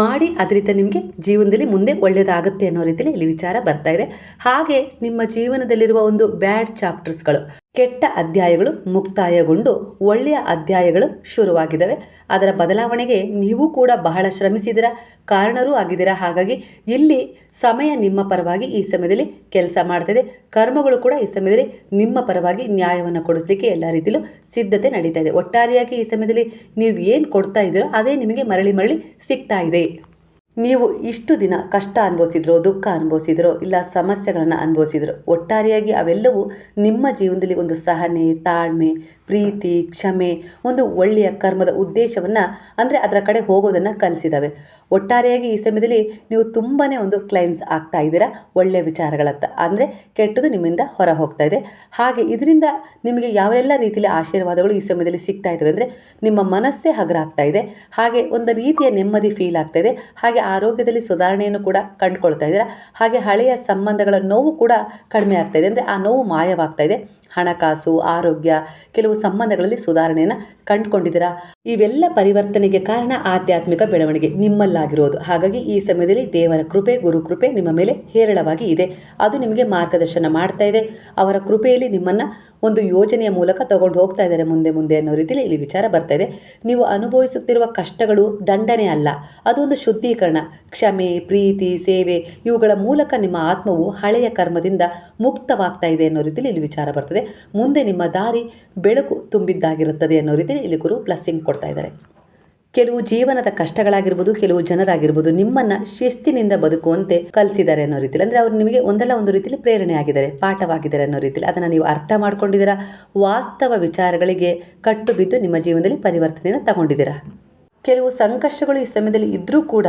ಮಾಡಿ, ಅದರಿಂದ ನಿಮಗೆ ಜೀವನದಲ್ಲಿ ಮುಂದೆ ಒಳ್ಳೆಯದಾಗುತ್ತೆ ಅನ್ನೋ ರೀತಿಯಲ್ಲಿ ಇಲ್ಲಿ ವಿಚಾರ ಬರ್ತಾ ಇದೆ. ಹಾಗೆ ನಿಮ್ಮ ಜೀವನದಲ್ಲಿರುವ ಒಂದು ಬ್ಯಾಡ್ ಚಾಪ್ಟರ್ಸ್ಗಳು ಕೆಟ್ಟ ಅಧ್ಯಾಯಗಳು ಮುಕ್ತಾಯಗೊಂಡು ಒಳ್ಳೆಯ ಅಧ್ಯಾಯಗಳು ಶುರುವಾಗಿದ್ದಾವೆ ಅದರ ಬದಲಾವಣೆಗೆ ನೀವು ಕೂಡ ಬಹಳ ಶ್ರಮಿಸಿದಿರ, ಕಾರಣರೂ ಆಗಿದ್ದೀರಾ ಹಾಗಾಗಿ ಇಲ್ಲಿ ಸಮಯ ನಿಮ್ಮ ಪರವಾಗಿ ಈ ಸಮಯದಲ್ಲಿ ಕೆಲಸ ಮಾಡ್ತಿದೆ. ಕರ್ಮಗಳು ಕೂಡ ಈ ಸಮಯದಲ್ಲಿ ನಿಮ್ಮ ಪರವಾಗಿ ನ್ಯಾಯವನ್ನು ಕೊಡಿಸ್ಲಿಕ್ಕೆ ಎಲ್ಲ ರೀತಿಯಲ್ಲೂ ಸಿದ್ಧತೆ ನಡೀತಾ ಇದೆ. ಒಟ್ಟಾರೆಯಾಗಿ ಈ ಸಮಯದಲ್ಲಿ ನೀವು ಏನು ಕೊಡ್ತಾ ಇದ್ದೀರೋ ಅದೇ ನಿಮಗೆ ಮರಳಿ ಮರಳಿ ಸಿಗ್ತಾ ಇದೆ. ನೀವು ಇಷ್ಟು ದಿನ ಕಷ್ಟ ಅನುಭವಿಸಿದ್ರೋ, ದುಃಖ ಅನುಭವಿಸಿದ್ರೋ, ಇಲ್ಲ ಸಮಸ್ಯೆಗಳನ್ನು ಅನುಭವಿಸಿದ್ರು, ಒಟ್ಟಾರೆಯಾಗಿ ಅವೆಲ್ಲವೂ ನಿಮ್ಮ ಜೀವನದಲ್ಲಿ ಒಂದು ಸಹನೆ, ತಾಳ್ಮೆ, ಪ್ರೀತಿ, ಕ್ಷಮೆ, ಒಂದು ಒಳ್ಳೆಯ ಕರ್ಮದ ಉದ್ದೇಶವನ್ನು ಅಂದರೆ ಅದರ ಕಡೆ ಹೋಗೋದನ್ನು ಕಲಿಸಿದ್ದಾವೆ ಒಟ್ಟಾರೆಯಾಗಿ ಈ ಸಮಯದಲ್ಲಿ ನೀವು ತುಂಬಾ ಒಂದು ಕ್ಲೈನ್ಸ್ ಆಗ್ತಾ ಇದ್ದೀರಾ ಒಳ್ಳೆಯ ವಿಚಾರಗಳತ್ತ. ಅಂದರೆ ಕೆಟ್ಟದು ನಿಮ್ಮಿಂದ ಹೊರ ಹೋಗ್ತಾ ಇದೆ. ಹಾಗೆ ಇದರಿಂದ ನಿಮಗೆ ಯಾವೆಲ್ಲ ರೀತಿಯಲ್ಲಿ ಆಶೀರ್ವಾದಗಳು ಈ ಸಮಯದಲ್ಲಿ ಸಿಗ್ತಾ ಇದ್ದಾವೆ ಅಂದರೆ ನಿಮ್ಮ ಮನಸ್ಸೇ ಹಗರ ಇದೆ. ಹಾಗೆ ಒಂದು ರೀತಿಯ ನೆಮ್ಮದಿ ಫೀಲ್ ಆಗ್ತಾ ಇದೆ. ಹಾಗೆ ಆರೋಗ್ಯದಲ್ಲಿ ಸುಧಾರಣೆಯನ್ನು ಕೂಡ ಕಂಡುಕೊಳ್ತಾ ಇದ್ದೀರಾ. ಹಾಗೆ ಹಳೆಯ ಸಂಬಂಧಗಳ ನೋವು ಕೂಡ ಕಡಿಮೆ ಆಗ್ತಾ ಇದೆ. ಅಂದರೆ ಆ ನೋವು ಮಾಯವಾಗ್ತಾ ಇದೆ. ಹಣಕಾಸು, ಆರೋಗ್ಯ, ಕೆಲವು ಸಂಬಂಧಗಳಲ್ಲಿ ಸುಧಾರಣೆಯನ್ನು ಕಂಡುಕೊಂಡಿದ್ದೀರಾ. ಇವೆಲ್ಲ ಪರಿವರ್ತನೆಗೆ ಕಾರಣ ಆಧ್ಯಾತ್ಮಿಕ ಬೆಳವಣಿಗೆ, ನಿಮ್ಮಲ್ಲಾಗಿರೋದು. ಹಾಗಾಗಿ ಈ ಸಮಯದಲ್ಲಿ ದೇವರ ಕೃಪೆ, ಗುರು ಕೃಪೆ ನಿಮ್ಮ ಮೇಲೆ ಹೇರಳವಾಗಿ ಇದೆ. ಅದು ನಿಮಗೆ ಮಾರ್ಗದರ್ಶನ ಮಾಡ್ತಾ ಇದೆ. ಅವರ ಕೃಪೆಯಲ್ಲಿ ನಿಮ್ಮನ್ನು ಒಂದು ಯೋಜನೆಯ ಮೂಲಕ ತಗೊಂಡು ಹೋಗ್ತಾ ಇದ್ದಾರೆ ಮುಂದೆ ಮುಂದೆ ಅನ್ನೋ ರೀತಿಯಲ್ಲಿ ಇಲ್ಲಿ ವಿಚಾರ ಬರ್ತಾ ಇದೆ. ನೀವು ಅನುಭವಿಸುತ್ತಿರುವ ಕಷ್ಟಗಳು ದಂಡನೆ ಅಲ್ಲ ಅದು ಒಂದು ಶುದ್ಧೀಕರಣ. ಕ್ಷಮೆ, ಪ್ರೀತಿ, ಸೇವೆ, ಇವುಗಳ ಮೂಲಕ ನಿಮ್ಮ ಆತ್ಮವು ಹಳೆಯ ಕರ್ಮದಿಂದ ಮುಕ್ತವಾಗ್ತಾ ಇದೆ ಅನ್ನೋ ರೀತಿಯಲ್ಲಿ ಇಲ್ಲಿ ವಿಚಾರ ಬರ್ತದೆ. ಮುಂದೆ ನಿಮ್ಮ ದಾರಿ ಬೆಳಕು ತುಂಬಿದ್ದಾಗಿರುತ್ತದೆ ಅನ್ನೋ ರೀತಿಯಲ್ಲಿ ಇಲ್ಲಿ ಗುರು ಬ್ಲೆಸ್ಸಿಂಗ್ ಕೊಡ್ತಾ ಇದ್ದಾರೆ. ಕೆಲವು ಜೀವನದ ಕಷ್ಟಗಳಾಗಿರ್ಬೋದು, ಕೆಲವು ಜನರಾಗಿರ್ಬೋದು, ನಿಮ್ಮನ್ನು ಶಿಸ್ತಿನಿಂದ ಬದುಕುವಂತೆ ಕಲಿಸಿದ್ದಾರೆ ಅನ್ನೋ ರೀತಿಯಲ್ಲಿ ಅಂದರೆ ಅವರು ನಿಮಗೆ ಒಂದಲ್ಲ ಒಂದು ರೀತಿಯಲ್ಲಿ ಪ್ರೇರಣೆ ಆಗಿದ್ದಾರೆ, ಪಾಠವಾಗಿದ್ದಾರೆ ಅನ್ನೋ ರೀತಿಯಲ್ಲಿ ಅದನ್ನು ನೀವು ಅರ್ಥ ಮಾಡ್ಕೊಂಡಿದ್ದೀರಾ? ವಾಸ್ತವ ವಿಚಾರಗಳಿಗೆ ಕಟ್ಟು ಬಿದ್ದು ನಿಮ್ಮ ಜೀವನದಲ್ಲಿ ಪರಿವರ್ತನೆಯನ್ನು ತಗೊಂಡಿದ್ದೀರಾ? ಕೆಲವು ಸಂಕಷ್ಟಗಳು ಈ ಸಮಯದಲ್ಲಿ ಇದ್ದರೂ ಕೂಡ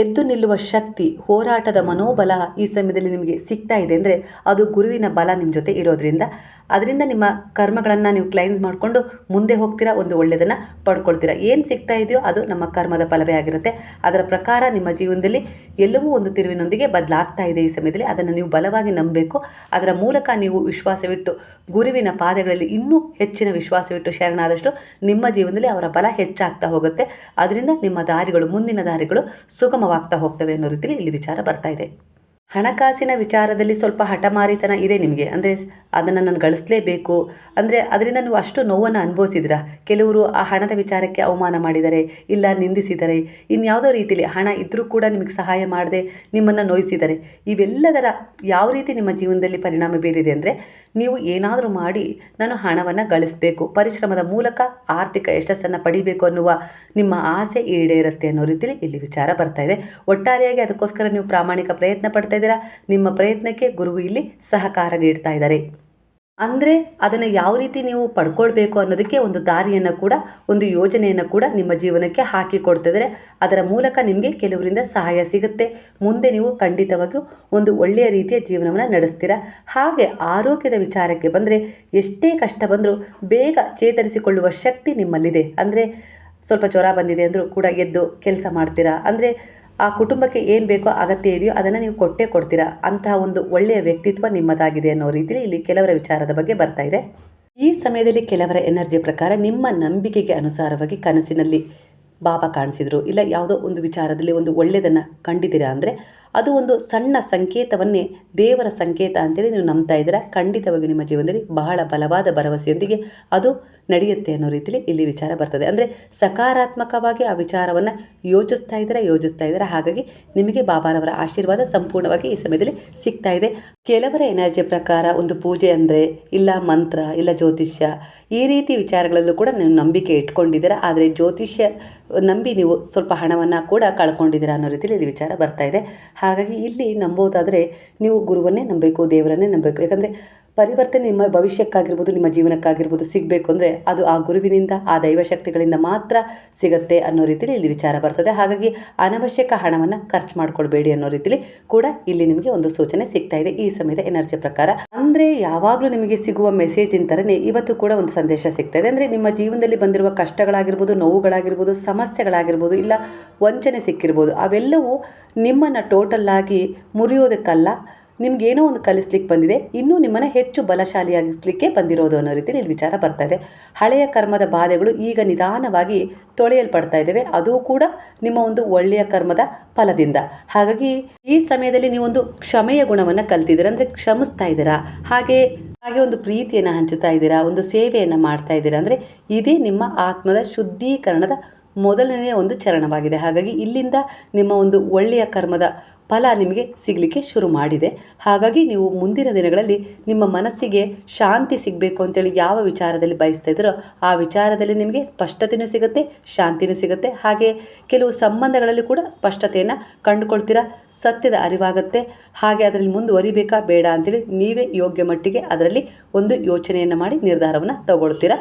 ಎದ್ದು ನಿಲ್ಲುವ ಶಕ್ತಿ, ಹೋರಾಟದ ಮನೋಬಲ ಈ ಸಮಯದಲ್ಲಿ ನಿಮಗೆ ಸಿಗ್ತಾ ಇದೆ ಅಂದರೆ ಅದು ಗುರುವಿನ ಬಲ ನಿಮ್ಮ ಜೊತೆ ಇರೋದ್ರಿಂದ. ಅದರಿಂದ ನಿಮ್ಮ ಕರ್ಮಗಳನ್ನು ನೀವು ಕ್ಲೈನ್ಸ್ ಮಾಡಿಕೊಂಡು ಮುಂದೆ ಹೋಗ್ತೀರಾ, ಒಂದು ಒಳ್ಳೆಯದನ್ನು ಪಡ್ಕೊಳ್ತೀರಾ. ಏನು ಸಿಗ್ತಾ ಇದೆಯೋ ಅದು ನಮ್ಮ ಕರ್ಮದ ಫಲವೇ ಆಗಿರುತ್ತೆ. ಅದರ ಪ್ರಕಾರ ನಿಮ್ಮ ಜೀವನದಲ್ಲಿ ಎಲ್ಲವೂ ಒಂದು ತಿರುವಿನೊಂದಿಗೆ ಬದಲಾಗ್ತಾ ಇದೆ ಈ ಸಮಯದಲ್ಲಿ. ಅದನ್ನು ನೀವು ಬಲವಾಗಿ ನಂಬಬೇಕು. ಅದರ ಮೂಲಕ ನೀವು ವಿಶ್ವಾಸವಿಟ್ಟು ಗುರುವಿನ ಪಾದಗಳಲ್ಲಿ ಇನ್ನೂ ಹೆಚ್ಚಿನ ವಿಶ್ವಾಸವಿಟ್ಟು ಶರಣಾದಷ್ಟು ನಿಮ್ಮ ಜೀವನದಲ್ಲಿ ಅವರ ಬಲ ಹೆಚ್ಚಾಗ್ತಾ ಹೋಗುತ್ತೆ. ಅದರಿಂದ ನಿಮ್ಮ ದಾರಿಗಳು ಮುಂದಿನ ದಾರಿಗಳು ಸುಗಮವಾಗ್ತಾ ಹೋಗ್ತವೆ ಅನ್ನೋ ರೀತಿಯಲ್ಲಿ ಇಲ್ಲಿ ವಿಚಾರ ಬರ್ತಾ ಇದೆ. ಹಣಕಾಸಿನ ವಿಚಾರದಲ್ಲಿ ಸ್ವಲ್ಪ ಹಠಮಾರಿತನ ಇದೆ ನಿಮಗೆ. ಅಂದರೆ ಅದನ್ನು ನಾನು ಗಳಿಸಲೇಬೇಕು. ಅಂದರೆ ಅದರಿಂದ ನೀವು ಅಷ್ಟು ನೋವನ್ನು ಅನುಭವಿಸಿದಿರ ಕೆಲವರು ಆ ಹಣದ ವಿಚಾರಕ್ಕೆ ಅವಮಾನ ಮಾಡಿದ್ದಾರೆ ಇಲ್ಲ ನಿಂದಿಸಿದರೆ, ಇನ್ಯಾವುದೋ ರೀತಿಯಲ್ಲಿ ಹಣ ಇದ್ದರೂ ಕೂಡ ನಿಮಗೆ ಸಹಾಯ ಮಾಡದೆ ನಿಮ್ಮನ್ನು ನೋಯಿಸಿದರೆ, ಇವೆಲ್ಲದರ ಯಾವ ರೀತಿ ನಿಮ್ಮ ಜೀವನದಲ್ಲಿ ಪರಿಣಾಮ ಬೀರಿದೆ ಅಂದರೆ ನೀವು ಏನಾದರೂ ಮಾಡಿ ನಾನು ಹಣವನ್ನು ಗಳಿಸಬೇಕು. ಪರಿಶ್ರಮದ ಮೂಲಕ ಆರ್ಥಿಕ ಯಶಸ್ಸನ್ನು ಪಡಿಬೇಕು ಅನ್ನುವ ನಿಮ್ಮ ಆಸೆ ಈಡೇರುತ್ತೆ ಅನ್ನೋ ರೀತಿಯಲ್ಲಿ ಇಲ್ಲಿ ವಿಚಾರ ಬರ್ತಾ ಇದೆ. ಒಟ್ಟಾರೆಯಾಗಿ ಅದಕ್ಕೋಸ್ಕರ ನೀವು ಪ್ರಾಮಾಣಿಕ ಪ್ರಯತ್ನ ಪಡ್ತಾ ಇದ್ದೀರಾ? ನಿಮ್ಮ ಪ್ರಯತ್ನಕ್ಕೆ ಗುರುವು ಇಲ್ಲಿ ಸಹಕಾರ ನೀಡ್ತಾ ಇದ್ದಾರೆ. ಅಂದರೆ ಅದನ್ನು ಯಾವ ರೀತಿ ನೀವು ಪಡ್ಕೊಳ್ಬೇಕು ಅನ್ನೋದಕ್ಕೆ ಒಂದು ದಾರಿಯನ್ನು ಕೂಡ, ಒಂದು ಯೋಜನೆಯನ್ನು ಕೂಡ ನಿಮ್ಮ ಜೀವನಕ್ಕೆ ಹಾಕಿ ಕೊಡ್ತಿದ್ರೆ ಅದರ ಮೂಲಕ ನಿಮಗೆ ಕೆಲವರಿಂದ ಸಹಾಯ ಸಿಗುತ್ತೆ. ಮುಂದೆ ನೀವು ಖಂಡಿತವಾಗಿಯೂ ಒಂದು ಒಳ್ಳೆಯ ರೀತಿಯ ಜೀವನವನ್ನು ನಡೆಸ್ತೀರ? ಹಾಗೆ ಆರೋಗ್ಯದ ವಿಚಾರಕ್ಕೆ ಬಂದರೆ ಎಷ್ಟೇ ಕಷ್ಟ ಬಂದರೂ ಬೇಗ ಚೇತರಿಸಿಕೊಳ್ಳುವ ಶಕ್ತಿ ನಿಮ್ಮಲ್ಲಿದೆ. ಅಂದರೆ ಸ್ವಲ್ಪ ಜ್ವರ ಬಂದಿದೆ ಅಂದರೂ ಕೂಡ ಎದ್ದು ಕೆಲಸ ಮಾಡ್ತೀರಾ? ಅಂದರೆ ಆ ಕುಟುಂಬಕ್ಕೆ ಏನು ಬೇಕೋ ಅಗತ್ಯ ಇದೆಯೋ ಅದನ್ನು ನೀವು ಕೊಟ್ಟೇ ಕೊಡ್ತೀರಾ? ಅಂತಹ ಒಂದು ಒಳ್ಳೆಯ ವ್ಯಕ್ತಿತ್ವ ನಿಮ್ಮದಾಗಿದೆ ಅನ್ನೋ ರೀತಿಯಲ್ಲಿ ಇಲ್ಲಿ ಕೆಲವರ ವಿಚಾರದ ಬಗ್ಗೆ ಬರ್ತಾ ಇದೆ. ಈ ಸಮಯದಲ್ಲಿ ಕೆಲವರ ಎನರ್ಜಿ ಪ್ರಕಾರ ನಿಮ್ಮ ನಂಬಿಕೆಗೆ ಅನುಸಾರವಾಗಿ ಕನಸಿನಲ್ಲಿ ಬಾಬಾ ಕಾಣಿಸಿದ್ರು. ಇಲ್ಲ ಯಾವುದೋ ಒಂದು ವಿಚಾರದಲ್ಲಿ ಒಂದು ಒಳ್ಳೆಯದನ್ನು ಕಂಡಿದ್ದೀರಾ ಅಂದರೆ ಅದು ಒಂದು ಸಣ್ಣ ಸಂಕೇತವನ್ನೇ ದೇವರ ಸಂಕೇತ ಅಂತೇಳಿ ನೀವು ನಂಬ್ತಾ ಇದ್ದೀರಾ. ಖಂಡಿತವಾಗಿ ನಿಮ್ಮ ಜೀವನದಲ್ಲಿ ಬಹಳ ಬಲವಾದ ಭರವಸೆಯೊಂದಿಗೆ ಅದು ನಡೆಯುತ್ತೆ ಅನ್ನೋ ರೀತಿಯಲ್ಲಿ ಇಲ್ಲಿ ವಿಚಾರ ಬರ್ತದೆ. ಅಂದರೆ ಸಕಾರಾತ್ಮಕವಾಗಿ ಆ ವಿಚಾರವನ್ನು ಯೋಚಿಸ್ತಾ ಇದ್ದೀರಾ ಯೋಚಿಸ್ತಾ ಇದ್ದೀರಾ? ಹಾಗಾಗಿ ನಿಮಗೆ ಬಾಬಾರವರ ಆಶೀರ್ವಾದ ಸಂಪೂರ್ಣವಾಗಿ ಈ ಸಮಯದಲ್ಲಿ ಸಿಗ್ತಾ ಇದೆ. ಕೆಲವರ ಎನರ್ಜಿ ಪ್ರಕಾರ ಒಂದು ಪೂಜೆ ಅಂದರೆ ಇಲ್ಲ ಮಂತ್ರ, ಇಲ್ಲ ಜ್ಯೋತಿಷ್ಯ, ಈ ರೀತಿ ವಿಚಾರಗಳಲ್ಲೂ ಕೂಡ ನೀವು ನಂಬಿಕೆ ಇಟ್ಕೊಂಡಿದ್ದೀರಾ. ಆದರೆ ಜ್ಯೋತಿಷ್ಯ ನಂಬಿ ನೀವು ಸ್ವಲ್ಪ ಹಣವನ್ನು ಕೂಡ ಕಳ್ಕೊಂಡಿದ್ದೀರಾ ಅನ್ನೋ ರೀತಿಯಲ್ಲಿ ಇಲ್ಲಿ ವಿಚಾರ ಬರ್ತಾ ಇದೆ. ಹಾಗಾಗಿ ಇಲ್ಲಿ ನಂಬೋದಾದರೆ ನೀವು ಗುರುವನ್ನೇ ನಂಬಬೇಕು, ದೇವರನ್ನೇ ನಂಬಬೇಕು. ಯಾಕಂದರೆ ಪರಿವರ್ತನೆ ನಿಮ್ಮ ಭವಿಷ್ಯಕ್ಕಾಗಿರ್ಬೋದು, ನಿಮ್ಮ ಜೀವನಕ್ಕಾಗಿರ್ಬೋದು ಸಿಗಬೇಕು ಅಂದರೆ ಅದು ಆ ಗುರುವಿನಿಂದ, ಆ ದೈವಶಕ್ತಿಗಳಿಂದ ಮಾತ್ರ ಸಿಗುತ್ತೆ ಅನ್ನೋ ರೀತಿಯಲ್ಲಿ ಇಲ್ಲಿ ವಿಚಾರ ಬರ್ತದೆ. ಹಾಗಾಗಿ ಅನವಶ್ಯಕ ಹಣವನ್ನು ಖರ್ಚು ಮಾಡ್ಕೊಳ್ಬೇಡಿ ಅನ್ನೋ ರೀತಿಯಲ್ಲಿ ಕೂಡ ಇಲ್ಲಿ ನಿಮಗೆ ಒಂದು ಸೂಚನೆ ಸಿಗ್ತಾ ಇದೆ ಈ ಸಮಯದ ಎನರ್ಜಿ ಪ್ರಕಾರ. ಅಂದರೆ ಯಾವಾಗಲೂ ನಿಮಗೆ ಸಿಗುವ ಮೆಸೇಜಿನ ಥರನೇ ಇವತ್ತು ಕೂಡ ಒಂದು ಸಂದೇಶ ಸಿಗ್ತಾ ಇದೆ. ಅಂದರೆ ನಿಮ್ಮ ಜೀವನದಲ್ಲಿ ಬಂದಿರುವ ಕಷ್ಟಗಳಾಗಿರ್ಬೋದು, ನೋವುಗಳಾಗಿರ್ಬೋದು, ಸಮಸ್ಯೆಗಳಾಗಿರ್ಬೋದು, ಇಲ್ಲ ವಂಚನೆ ಸಿಕ್ಕಿರ್ಬೋದು, ಅವೆಲ್ಲವೂ ನಿಮ್ಮನ್ನು ಆಗಿ ಮುರಿಯೋದಕ್ಕಲ್ಲ. ನಿಮ್ಗೇನೋ ಒಂದು ಕಲಿಸ್ಲಿಕ್ಕೆ ಬಂದಿದೆ, ಇನ್ನೂ ನಿಮ್ಮನ್ನು ಹೆಚ್ಚು ಬಲಶಾಲಿಯಾಗಿಸ್ಲಿಕ್ಕೆ ಬಂದಿರೋದು ಅನ್ನೋ ರೀತಿಯಲ್ಲಿ ಇಲ್ಲಿ ವಿಚಾರ ಬರ್ತಾ ಇದೆ. ಹಳೆಯ ಕರ್ಮದ ಬಾಧೆಗಳು ಈಗ ನಿಧಾನವಾಗಿ ತೊಳೆಯಲ್ಪಡ್ತಾ ಇದ್ದಾವೆ. ಅದು ಕೂಡ ನಿಮ್ಮ ಒಂದು ಒಳ್ಳೆಯ ಕರ್ಮದ ಫಲದಿಂದ. ಹಾಗಾಗಿ ಈ ಸಮಯದಲ್ಲಿ ನೀವೊಂದು ಕ್ಷಮೆಯ ಗುಣವನ್ನು ಕಲ್ತಿದ್ದೀರಾ, ಅಂದರೆ ಕ್ಷಮಿಸ್ತಾ ಇದ್ದೀರಾ? ಹಾಗೆ ಹಾಗೆ ಒಂದು ಪ್ರೀತಿಯನ್ನು ಹಂಚುತ್ತಾ ಇದ್ದೀರಾ? ಒಂದು ಸೇವೆಯನ್ನು ಮಾಡ್ತಾ ಇದ್ದೀರಾ? ಅಂದರೆ ಇದೇ ನಿಮ್ಮ ಆತ್ಮದ ಶುದ್ಧೀಕರಣದ ಮೊದಲನೆಯ ಒಂದು ಚರಣವಾಗಿದೆ. ಹಾಗಾಗಿ ಇಲ್ಲಿಂದ ನಿಮ್ಮ ಒಂದು ಒಳ್ಳೆಯ ಕರ್ಮದ ಫಲ ನಿಮಗೆ ಸಿಗಲಿಕ್ಕೆ ಶುರು ಮಾಡಿದೆ. ಹಾಗಾಗಿ ನೀವು ಮುಂದಿನ ದಿನಗಳಲ್ಲಿ ನಿಮ್ಮ ಮನಸ್ಸಿಗೆ ಶಾಂತಿ ಸಿಗಬೇಕು ಅಂತೇಳಿ ಯಾವ ವಿಚಾರದಲ್ಲಿ ಬಯಸ್ತಾ ಇದ್ದೀರೋ ಆ ವಿಚಾರದಲ್ಲಿ ನಿಮಗೆ ಸ್ಪಷ್ಟತೆಯೂ ಸಿಗುತ್ತೆ, ಶಾಂತಿನೂ ಸಿಗುತ್ತೆ. ಹಾಗೆ ಕೆಲವು ಸಂಬಂಧಗಳಲ್ಲಿ ಕೂಡ ಸ್ಪಷ್ಟತೆಯನ್ನು ಕಂಡುಕೊಳ್ತೀರಾ? ಸತ್ಯದ ಅರಿವಾಗುತ್ತೆ. ಹಾಗೆ ಅದರಲ್ಲಿ ಮುಂದುವರಿಬೇಕಾ ಬೇಡ ಅಂತೇಳಿ ನೀವೇ ಯೋಗ್ಯ ಮಟ್ಟಿಗೆ ಅದರಲ್ಲಿ ಒಂದು ಯೋಚನೆಯನ್ನು ಮಾಡಿ ನಿರ್ಧಾರವನ್ನು ತಗೊಳ್ತೀರಾ?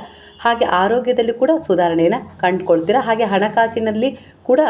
ಹಾಗೆ ಆರೋಗ್ಯದಲ್ಲಿ ಕೂಡ ಸುಧಾರಣೆಯನ್ನು ಕಂಡುಕೊಳ್ತೀರಾ? ಹಾಗೆ ಹಣಕಾಸಿನಲ್ಲಿ ಕೂಡ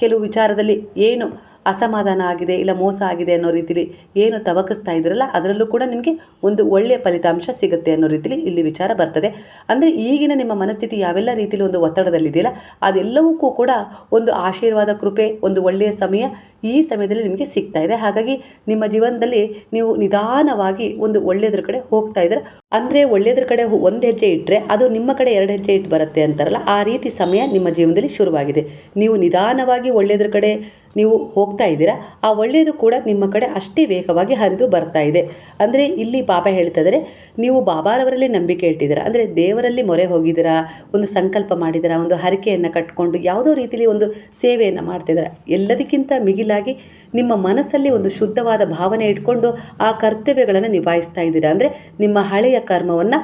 ಕೆಲವು ವಿಚಾರದಲ್ಲಿ ಏನು ಅಸಮಾಧಾನ ಆಗಿದೆ ಇಲ್ಲ ಮೋಸ ಆಗಿದೆ ಅನ್ನೋ ರೀತಿಲಿ ಏನು ತವಕಿಸ್ತಾ ಇದ್ದೀರಲ್ಲ ಅದರಲ್ಲೂ ಕೂಡ ನಿಮಗೆ ಒಂದು ಒಳ್ಳೆಯ ಫಲಿತಾಂಶ ಸಿಗುತ್ತೆ ಅನ್ನೋ ರೀತಿಲಿ ಇಲ್ಲಿ ವಿಚಾರ ಬರ್ತದೆ. ಅಂದರೆ ಈಗಿನ ನಿಮ್ಮ ಮನಸ್ಥಿತಿ ಯಾವೆಲ್ಲ ರೀತಿಲಿ ಒಂದು ಒತ್ತಡದಲ್ಲಿದೆಯಲ್ಲ, ಅದೆಲ್ಲವಕ್ಕೂ ಕೂಡ ಒಂದು ಆಶೀರ್ವಾದ, ಕೃಪೆ, ಒಂದು ಒಳ್ಳೆಯ ಸಮಯ ಈ ಸಮಯದಲ್ಲಿ ನಿಮಗೆ ಸಿಗ್ತಾ ಇದೆ. ಹಾಗಾಗಿ ನಿಮ್ಮ ಜೀವನದಲ್ಲಿ ನೀವು ನಿಧಾನವಾಗಿ ಒಂದು ಒಳ್ಳೆಯದ್ರ ಕಡೆ ಹೋಗ್ತಾ ಇದ್ರೆ, ಅಂದರೆ ಒಳ್ಳೆಯದ್ರ ಕಡೆ ಒಂದು ಹೆಜ್ಜೆ ಇಟ್ಟರೆ ಅದು ನಿಮ್ಮ ಕಡೆ ಎರಡು ಹೆಜ್ಜೆ ಇಟ್ಟು ಬರುತ್ತೆ ಅಂತಾರಲ್ಲ, ಆ ರೀತಿ ಸಮಯ ನಿಮ್ಮ ಜೀವನದಲ್ಲಿ ಶುರುವಾಗಿದೆ. ನೀವು ನಿಧಾನವಾಗಿ ಒಳ್ಳೆಯದ್ರ ಕಡೆ ನೀವು ಹೋಗ್ತಾ ಇದ್ದೀರಾ, ಆ ಒಳ್ಳೆಯದು ಕೂಡ ನಿಮ್ಮ ಕಡೆ ಅಷ್ಟೇ ವೇಗವಾಗಿ ಹರಿದು ಬರ್ತಾ ಇದೆ. ಅಂದರೆ ಇಲ್ಲಿ ಬಾಬಾ ಹೇಳ್ತಾ ಇದ್ದಾರೆ ನೀವು ಬಾಬಾರವರಲ್ಲಿ ನಂಬಿಕೆ ಇಟ್ಟಿದ್ದೀರಾ, ಅಂದರೆ ದೇವರಲ್ಲಿ ಮೊರೆ ಹೋಗಿದ್ದೀರಾ, ಒಂದು ಸಂಕಲ್ಪ ಮಾಡಿದ್ದೀರಾ, ಒಂದು ಹರಕೆಯನ್ನು ಕಟ್ಕೊಂಡು ಯಾವುದೋ ರೀತಿಯಲ್ಲಿ ಒಂದು ಸೇವೆಯನ್ನು ಮಾಡ್ತಿದ್ದೀರಾ ಎಲ್ಲದಕ್ಕಿಂತ ಮಿಗಿಲಾಗಿ ನಿಮ್ಮ ಮನಸ್ಸಲ್ಲಿ ಒಂದು ಶುದ್ಧವಾದ ಭಾವನೆ ಇಟ್ಕೊಂಡು ಆ ಕರ್ತವ್ಯಗಳನ್ನು ನಿಭಾಯಿಸ್ತಾ ಇದ್ದೀರಾ. ಅಂದರೆ ನಿಮ್ಮ ಹಳೆಯ ಕರ್ಮವನ್ನು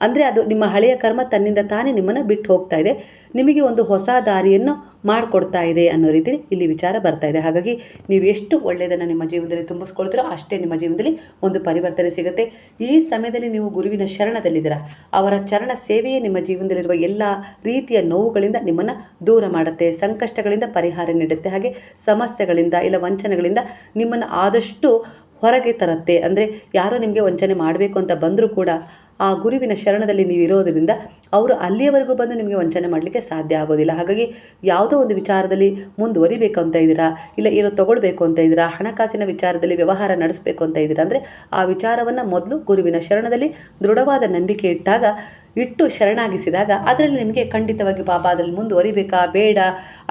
ಅಂದರೆ ಅದು ನಿಮ್ಮ ಹಳೆಯ ಕರ್ಮ ತನ್ನಿಂದ ತಾನೇ ನಿಮ್ಮನ್ನು ಬಿಟ್ಟು ಹೋಗ್ತಾ ಇದೆ. ನಿಮಗೆ ಒಂದು ಹೊಸ ದಾರಿಯನ್ನು ಮಾಡಿಕೊಡ್ತಾ ಇದೆ ಅನ್ನೋ ರೀತಿ ಇಲ್ಲಿ ವಿಚಾರ ಬರ್ತಾ ಇದೆ. ಹಾಗಾಗಿ ನೀವು ಎಷ್ಟು ಒಳ್ಳೆಯದನ್ನು ನಿಮ್ಮ ಜೀವನದಲ್ಲಿ ತುಂಬಿಸ್ಕೊಳ್ತೀರೋ ಅಷ್ಟೇ ನಿಮ್ಮ ಜೀವನದಲ್ಲಿ ಒಂದು ಪರಿವರ್ತನೆ ಸಿಗುತ್ತೆ. ಈ ಸಮಯದಲ್ಲಿ ನೀವು ಗುರುವಿನ ಶರಣದಲ್ಲಿದ್ದೀರಾ? ಅವರ ಚರಣ ಸೇವೆಯೇ ನಿಮ್ಮ ಜೀವನದಲ್ಲಿರುವ ಎಲ್ಲ ರೀತಿಯ ನೋವುಗಳಿಂದ ನಿಮ್ಮನ್ನು ದೂರ ಮಾಡುತ್ತೆ, ಸಂಕಷ್ಟಗಳಿಂದ ಪರಿಹಾರ ನೀಡುತ್ತೆ. ಹಾಗೆ ಸಮಸ್ಯೆಗಳಿಂದ ಇಲ್ಲ ವಂಚನೆಗಳಿಂದ ನಿಮ್ಮನ್ನು ಆದಷ್ಟು ಹೊರಗೆ ತರುತ್ತೆ. ಅಂದರೆ ಯಾರೋ ನಿಮಗೆ ವಂಚನೆ ಮಾಡಬೇಕು ಅಂತ ಬಂದರೂ ಕೂಡ ಆ ಗುರುವಿನ ಶರಣದಲ್ಲಿ ನೀವು ಇರೋದರಿಂದ ಅವರು ಅಲ್ಲಿಯವರೆಗೂ ಬಂದು ನಿಮಗೆ ವಂಚನೆ ಮಾಡಲಿಕ್ಕೆ ಸಾಧ್ಯ ಆಗೋದಿಲ್ಲ. ಹಾಗಾಗಿ ಯಾವುದೋ ಒಂದು ವಿಚಾರದಲ್ಲಿ ಮುಂದುವರಿಬೇಕು ಅಂತ ಇದ್ದೀರಾ? ಇಲ್ಲ ಏನೋ ತೊಗೊಳ್ಬೇಕು ಅಂತ ಇದ್ದೀರಾ? ಹಣಕಾಸಿನ ವಿಚಾರದಲ್ಲಿ ವ್ಯವಹಾರ ನಡೆಸಬೇಕು ಅಂತ ಇದ್ದೀರಾ? ಅಂದರೆ ಆ ವಿಚಾರವನ್ನು ಮೊದಲು ಗುರುವಿನ ಶರಣದಲ್ಲಿ ದೃಢವಾದ ನಂಬಿಕೆ ಇಟ್ಟಾಗ ಇಟ್ಟು ಶರಣಾಗಿಸಿದಾಗ ಅದರಲ್ಲಿ ನಿಮಗೆ ಖಂಡಿತವಾಗಿ ಬಾಬಾ ಅದರಲ್ಲಿ ಮುಂದುವರಿಬೇಕಾ? ಬೇಡ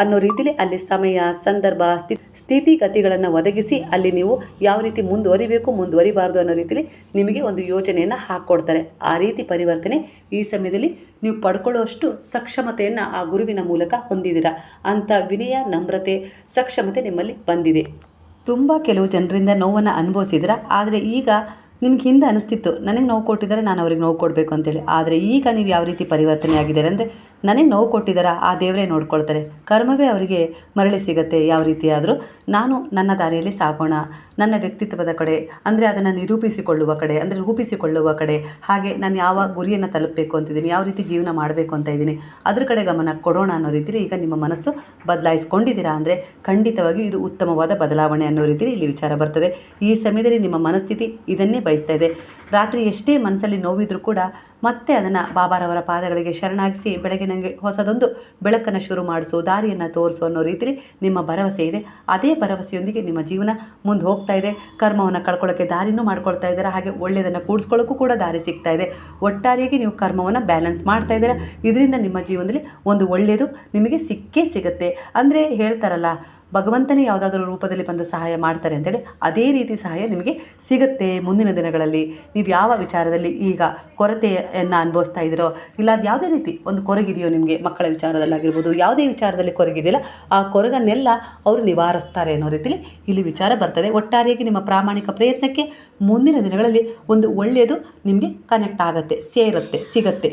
ಅನ್ನೋ ರೀತಿಲಿ ಅಲ್ಲಿ ಸಮಯ, ಸಂದರ್ಭ, ಸ್ಥಿತಿ, ಸ್ಥಿತಿಗತಿಗಳನ್ನು ಒದಗಿಸಿ ಅಲ್ಲಿ ನೀವು ಯಾವ ರೀತಿ ಮುಂದುವರಿಬೇಕು, ಮುಂದುವರಿಬಾರ್ದು ಅನ್ನೋ ರೀತಿಲಿ ನಿಮಗೆ ಒಂದು ಯೋಜನೆಯನ್ನು ಹಾಕ್ಕೊಡ್ತಾರೆ ಆ ರೀತಿ ಪರಿವರ್ತನೆ ಈ ಸಮಯದಲ್ಲಿ ನೀವು ಪಡ್ಕೊಳ್ಳುವಷ್ಟು ಸಕ್ಷಮತೆಯನ್ನು ಆ ಗುರುವಿನ ಮೂಲಕ ಹೊಂದಿದ್ದೀರಾ? ಅಂಥ ವಿನಯ, ನಮ್ರತೆ, ಸಕ್ಷಮತೆ ನಿಮ್ಮಲ್ಲಿ ಬಂದಿದೆ. ತುಂಬ ಕೆಲವು ಜನರಿಂದ ನೋವನ್ನು ಅನುಭವಿಸಿದ್ರ ಆದರೆ ಈಗ ನಿಮ್ಗೆ ಹಿಂದೆ ಅನಿಸ್ತಿತ್ತು, ನನಗೆ ನೋವು ಕೊಟ್ಟಿದ್ದಾರೆ, ನಾನು ಅವ್ರಿಗೆ ನೋವು ಕೊಡಬೇಕು ಅಂತೇಳಿ. ಆದರೆ ಈಗ ನೀವು ಯಾವ ರೀತಿ ಪರಿವರ್ತನೆ ಆಗಿದ್ದಾರೆ ಅಂದರೆ, ನನಗೆ ನೋವು ಕೊಟ್ಟಿದ್ದಾರಾ, ಆ ದೇವರೇ ನೋಡ್ಕೊಳ್ತಾರೆ. ಕರ್ಮವೇ ಅವರಿಗೆ ಮರಳಿ ಸಿಗತ್ತೆ, ಯಾವ ರೀತಿ ಆದರೂ ನಾನು ನನ್ನ ದಾರಿಯಲ್ಲಿ ಸಾಗೋಣ, ನನ್ನ ವ್ಯಕ್ತಿತ್ವದ ಕಡೆ, ಅಂದರೆ ಅದನ್ನು ನಿರೂಪಿಸಿಕೊಳ್ಳುವ ಕಡೆ, ಅಂದರೆ ರೂಪಿಸಿಕೊಳ್ಳುವ ಕಡೆ, ಹಾಗೆ ನಾನು ಯಾವ ಗುರಿಯನ್ನು ತಲುಪಬೇಕು ಅಂತಿದ್ದೀನಿ, ಯಾವ ರೀತಿ ಜೀವನ ಮಾಡಬೇಕು ಅಂತ ಇದ್ದೀನಿ, ಅದ್ರ ಕಡೆ ಗಮನ ಕೊಡೋಣ ಅನ್ನೋ ರೀತಿಲಿ ಈಗ ನಿಮ್ಮ ಮನಸ್ಸು ಬದಲಾಯಿಸ್ಕೊಂಡಿದ್ದೀರಾ ಅಂದರೆ, ಖಂಡಿತವಾಗಿಯೂ ಇದು ಉತ್ತಮವಾದ ಬದಲಾವಣೆ ಅನ್ನೋ ರೀತಿಲಿ ಇಲ್ಲಿ ವಿಚಾರ ಬರ್ತದೆ. ಈ ಸಮಯದಲ್ಲಿ ನಿಮ್ಮ ಮನಸ್ಥಿತಿ ಇದನ್ನೇ ಬಯಸ್ತಾ ಇದೆ. ರಾತ್ರಿ ಎಷ್ಟೇ ಮನಸ್ಸಲ್ಲಿ ನೋವಿದ್ರೂ ಕೂಡ ಮತ್ತೆ ಅದನ್ನು ಬಾಬಾರವರ ಪಾದಗಳಿಗೆ ಶರಣಾಗಿಸಿ ಬೆಳಗ್ಗೆ ನನಗೆ ಹೊಸದೊಂದು ಬೆಳಕನ್ನು ಶುರು ಮಾಡಿಸು, ದಾರಿಯನ್ನು ತೋರಿಸು ಅನ್ನೋ ರೀತಿ ನಿಮ್ಮ ಭರವಸೆ ಇದೆ. ಅದೇ ಭರವಸೆಯೊಂದಿಗೆ ನಿಮ್ಮ ಜೀವನ ಮುಂದೆ ಹೋಗ್ತಾ ಇದೆ. ಕರ್ಮವನ್ನು ಕಳ್ಕೊಳ್ಳೋಕ್ಕೆ ದಾರಿನೂ ಮಾಡ್ಕೊಳ್ತಾ ಇದ್ದಾರೆ. ಹಾಗೆ ಒಳ್ಳೆಯದನ್ನು ಕೂಡಿಸ್ಕೊಳ್ಳೋಕ್ಕೂ ಕೂಡ ದಾರಿ ಸಿಗ್ತಾ ಇದೆ. ಒಟ್ಟಾರೆಯಾಗಿ ನೀವು ಕರ್ಮವನ್ನು ಬ್ಯಾಲೆನ್ಸ್ ಮಾಡ್ತಾ ಇದ್ದೀರಾ. ಇದರಿಂದ ನಿಮ್ಮ ಜೀವನದಲ್ಲಿ ಒಂದು ಒಳ್ಳೆಯದು ನಿಮಗೆ ಸಿಕ್ಕೇ ಸಿಗುತ್ತೆ. ಅಂದರೆ ಹೇಳ್ತಾರಲ್ಲ ಭಗವಂತನೇ ಯಾವುದಾದ್ರೂ ರೂಪದಲ್ಲಿ ಬಂದು ಸಹಾಯ ಮಾಡ್ತಾರೆ ಅಂತೇಳಿ ಅದೇ ರೀತಿ ಸಹಾಯ ನಿಮಗೆ ಸಿಗುತ್ತೆ ಮುಂದಿನ ದಿನಗಳಲ್ಲಿ. ನೀವು ಯಾವ ವಿಚಾರದಲ್ಲಿ ಈಗ ಕೊರತೆಯನ್ನು ಅನುಭವಿಸ್ತಾ ಇದ್ದೀರೋ, ಇಲ್ಲ ಅದು ಯಾವುದೇ ರೀತಿ ಒಂದು ಕೊರಗಿದೆಯೋ ನಿಮಗೆ ಮಕ್ಕಳ ವಿಚಾರದಲ್ಲಾಗಿರ್ಬೋದು, ಯಾವುದೇ ವಿಚಾರದಲ್ಲಿ ಕೊರಗಿದೆಯಲ್ಲ, ಆ ಕೊರಗನ್ನೆಲ್ಲ ಅವರು ನಿವಾರಿಸ್ತಾರೆ ಅನ್ನೋ ರೀತಿಯಲ್ಲಿ ಇಲ್ಲಿ ವಿಚಾರ ಬರ್ತದೆ. ಒಟ್ಟಾರೆಯಾಗಿ ನಿಮ್ಮ ಪ್ರಾಮಾಣಿಕ ಪ್ರಯತ್ನಕ್ಕೆ ಮುಂದಿನ ದಿನಗಳಲ್ಲಿ ಒಂದು ಒಳ್ಳೆಯದು ನಿಮಗೆ ಕನೆಕ್ಟ್ ಆಗುತ್ತೆ, ಸೇರುತ್ತೆ, ಸಿಗತ್ತೆ.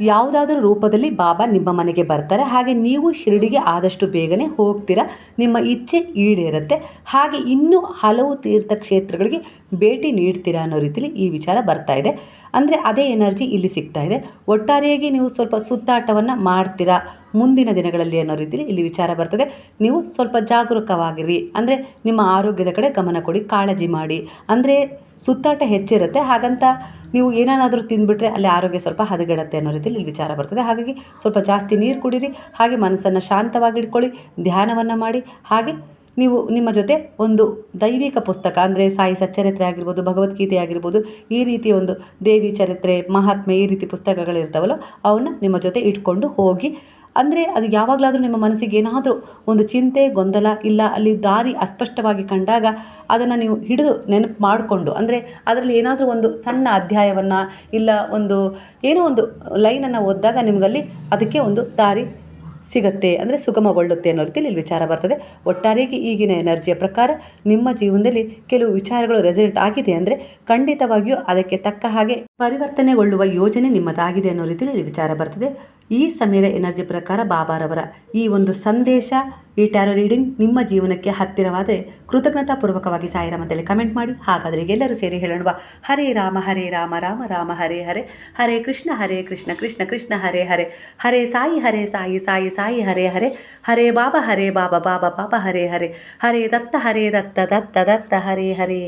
ಯಾವುದಾದ್ರೂ ರೂಪದಲ್ಲಿ ಬಾಬಾ ನಿಮ್ಮ ಮನೆಗೆ ಬರ್ತಾರೆ, ಹಾಗೆ ನೀವು ಶಿರಡಿಗೆ ಆದಷ್ಟು ಬೇಗನೆ ಹೋಗ್ತೀರಾ. ನಿಮ್ಮ ಇಚ್ಛೆ ಈಡೇರುತ್ತೆ. ಹಾಗೆ ಇನ್ನೂ ಹಲವು ತೀರ್ಥಕ್ಷೇತ್ರಗಳಿಗೆ ಭೇಟಿ ನೀಡ್ತೀರಾ ಅನ್ನೋ ರೀತಿಲಿ ಈ ವಿಚಾರ ಬರ್ತಾ ಇದೆ. ಅಂದರೆ ಅದೇ ಎನರ್ಜಿ ಇಲ್ಲಿ ಸಿಗ್ತಾ ಇದೆ. ಒಟ್ಟಾರೆಯಾಗಿ ನೀವು ಸ್ವಲ್ಪ ಸುತ್ತಾಟವನ್ನು ಮಾಡ್ತೀರಾ ಮುಂದಿನ ದಿನಗಳಲ್ಲಿ ಅನ್ನೋ ರೀತಿಲಿ ಇಲ್ಲಿ ವಿಚಾರ ಬರ್ತದೆ. ನೀವು ಸ್ವಲ್ಪ ಜಾಗರೂಕವಾಗಿರಿ ಅಂದರೆ ನಿಮ್ಮ ಆರೋಗ್ಯದ ಕಡೆ ಗಮನ ಕೊಡಿ, ಕಾಳಜಿ ಮಾಡಿ. ಅಂದರೆ ಸುತ್ತಾಟ ಹೆಚ್ಚಿರುತ್ತೆ. ಹಾಗಂತ ನೀವು ಏನಾದರೂ ತಿಂದುಬಿಟ್ರೆ ಅಲ್ಲಿ ಆರೋಗ್ಯ ಸ್ವಲ್ಪ ಹದಗೆಡತ್ತೆ ಅನ್ನೋ ರೀತಿಯಲ್ಲಿ ಇಲ್ಲಿ ವಿಚಾರ ಬರ್ತದೆ. ಹಾಗಾಗಿ ಸ್ವಲ್ಪ ಜಾಸ್ತಿ ನೀರು ಕುಡೀರಿ, ಹಾಗೆ ಮನಸ್ಸನ್ನು ಶಾಂತವಾಗಿ ಇಟ್ಕೊಳ್ಳಿ ಧ್ಯಾನವನ್ನು ಮಾಡಿ. ಹಾಗೆ ನೀವು ನಿಮ್ಮ ಜೊತೆ ಒಂದು ದೈವಿಕ ಪುಸ್ತಕ, ಅಂದರೆ ಸಾಯಿ ಸಚ್ಚರಿತ್ರೆ ಆಗಿರ್ಬೋದು, ಭಗವದ್ಗೀತೆ ಆಗಿರ್ಬೋದು, ಈ ರೀತಿ ಒಂದು ದೇವಿ ಚರಿತ್ರೆ, ಮಹಾತ್ಮೆ ಈ ರೀತಿ ಪುಸ್ತಕಗಳಿರ್ತಾವಲ್ಲ, ಅವನ್ನ ನಿಮ್ಮ ಜೊತೆ ಇಟ್ಕೊಂಡು ಹೋಗಿ ಅಂದರೆ ಅದು ಯಾವಾಗಲಾದರೂ ನಿಮ್ಮ ಮನಸ್ಸಿಗೆ ಏನಾದರೂ ಒಂದು ಚಿಂತೆ, ಗೊಂದಲ ಇಲ್ಲ, ಅಲ್ಲಿ ದಾರಿ ಅಸ್ಪಷ್ಟವಾಗಿ ಕಂಡಾಗ ಅದನ್ನು ನೀವು ಹಿಡಿದು ನೆನಪು ಮಾಡಿಕೊಂಡು, ಅಂದರೆ ಅದರಲ್ಲಿ ಏನಾದರೂ ಒಂದು ಸಣ್ಣ ಅಧ್ಯಾಯವನ್ನು ಇಲ್ಲ ಒಂದು ಏನೋ ಒಂದು ಲೈನನ್ನು ಓದಿದಾಗ ನಿಮಗಲ್ಲಿ ಅದಕ್ಕೆ ಒಂದು ದಾರಿ ಸಿಗುತ್ತೆ, ಅಂದರೆ ಸುಗಮಗೊಳ್ಳುತ್ತೆ ಅನ್ನೋ ರೀತಿಯಲ್ಲಿ ಇಲ್ಲಿ ವಿಚಾರ ಬರ್ತದೆ. ಒಟ್ಟಾರೆಯಾಗಿ ಈಗಿನ ಎನರ್ಜಿಯ ಪ್ರಕಾರ ನಿಮ್ಮ ಜೀವನದಲ್ಲಿ ಕೆಲವು ವಿಚಾರಗಳು ರೆಸಲ್ಟ್ ಆಗಿದೆ ಅಂದರೆ ಖಂಡಿತವಾಗಿಯೂ ಅದಕ್ಕೆ ತಕ್ಕ ಹಾಗೆ ಪರಿವರ್ತನೆಗೊಳ್ಳುವ ಯೋಜನೆ ನಿಮ್ಮದಾಗಿದೆ ಅನ್ನೋ ರೀತಿಯಲ್ಲಿ ವಿಚಾರ ಬರ್ತದೆ. ಈ ಸಮಯದ ಎನರ್ಜಿ ಪ್ರಕಾರ ಬಾಬಾರವರ ಈ ಒಂದು ಸಂದೇಶ, ಈ ಟ್ಯಾರೋ ರೀಡಿಂಗ್ ನಿಮ್ಮ ಜೀವನಕ್ಕೆ ಹತ್ತಿರವಾದರೆ ಕೃತಜ್ಞತಾಪೂರ್ವಕವಾಗಿ ಸಾಯಿರ ಮಧ್ಯದಲ್ಲಿ ಕಮೆಂಟ್ ಮಾಡಿ. ಹಾಗಾದರೆ ಎಲ್ಲರೂ ಸೇರಿ ಹೇಳೋಣ ಹರೇ ರಾಮ ಹರೇ ರಾಮ ರಾಮ ರಾಮ, ಹರೇ ಹರೇ. ಹರೇ ಕೃಷ್ಣ ಹರೇ ಕೃಷ್ಣ ಕೃಷ್ಣ ಕೃಷ್ಣ, ಹರೇ ಹರೇ. ಹರೇ ಸಾಯಿ ಹರೇ ಸಾಯಿ ಸಾಯಿ ಸಾಯಿ, ಹರೇ ಹರೇ. ಹರೇ ಬಾಬಾ ಹರೇ ಬಾಬಾ ಬಾಬಾ ಬಾಬಾ, ಹರೇ ಹರೇ. ಹರೇ ದತ್ತ ಹರೇ ದತ್ತ ದತ್ತ ದತ್ತ, ಹರೇ ಹರೇ.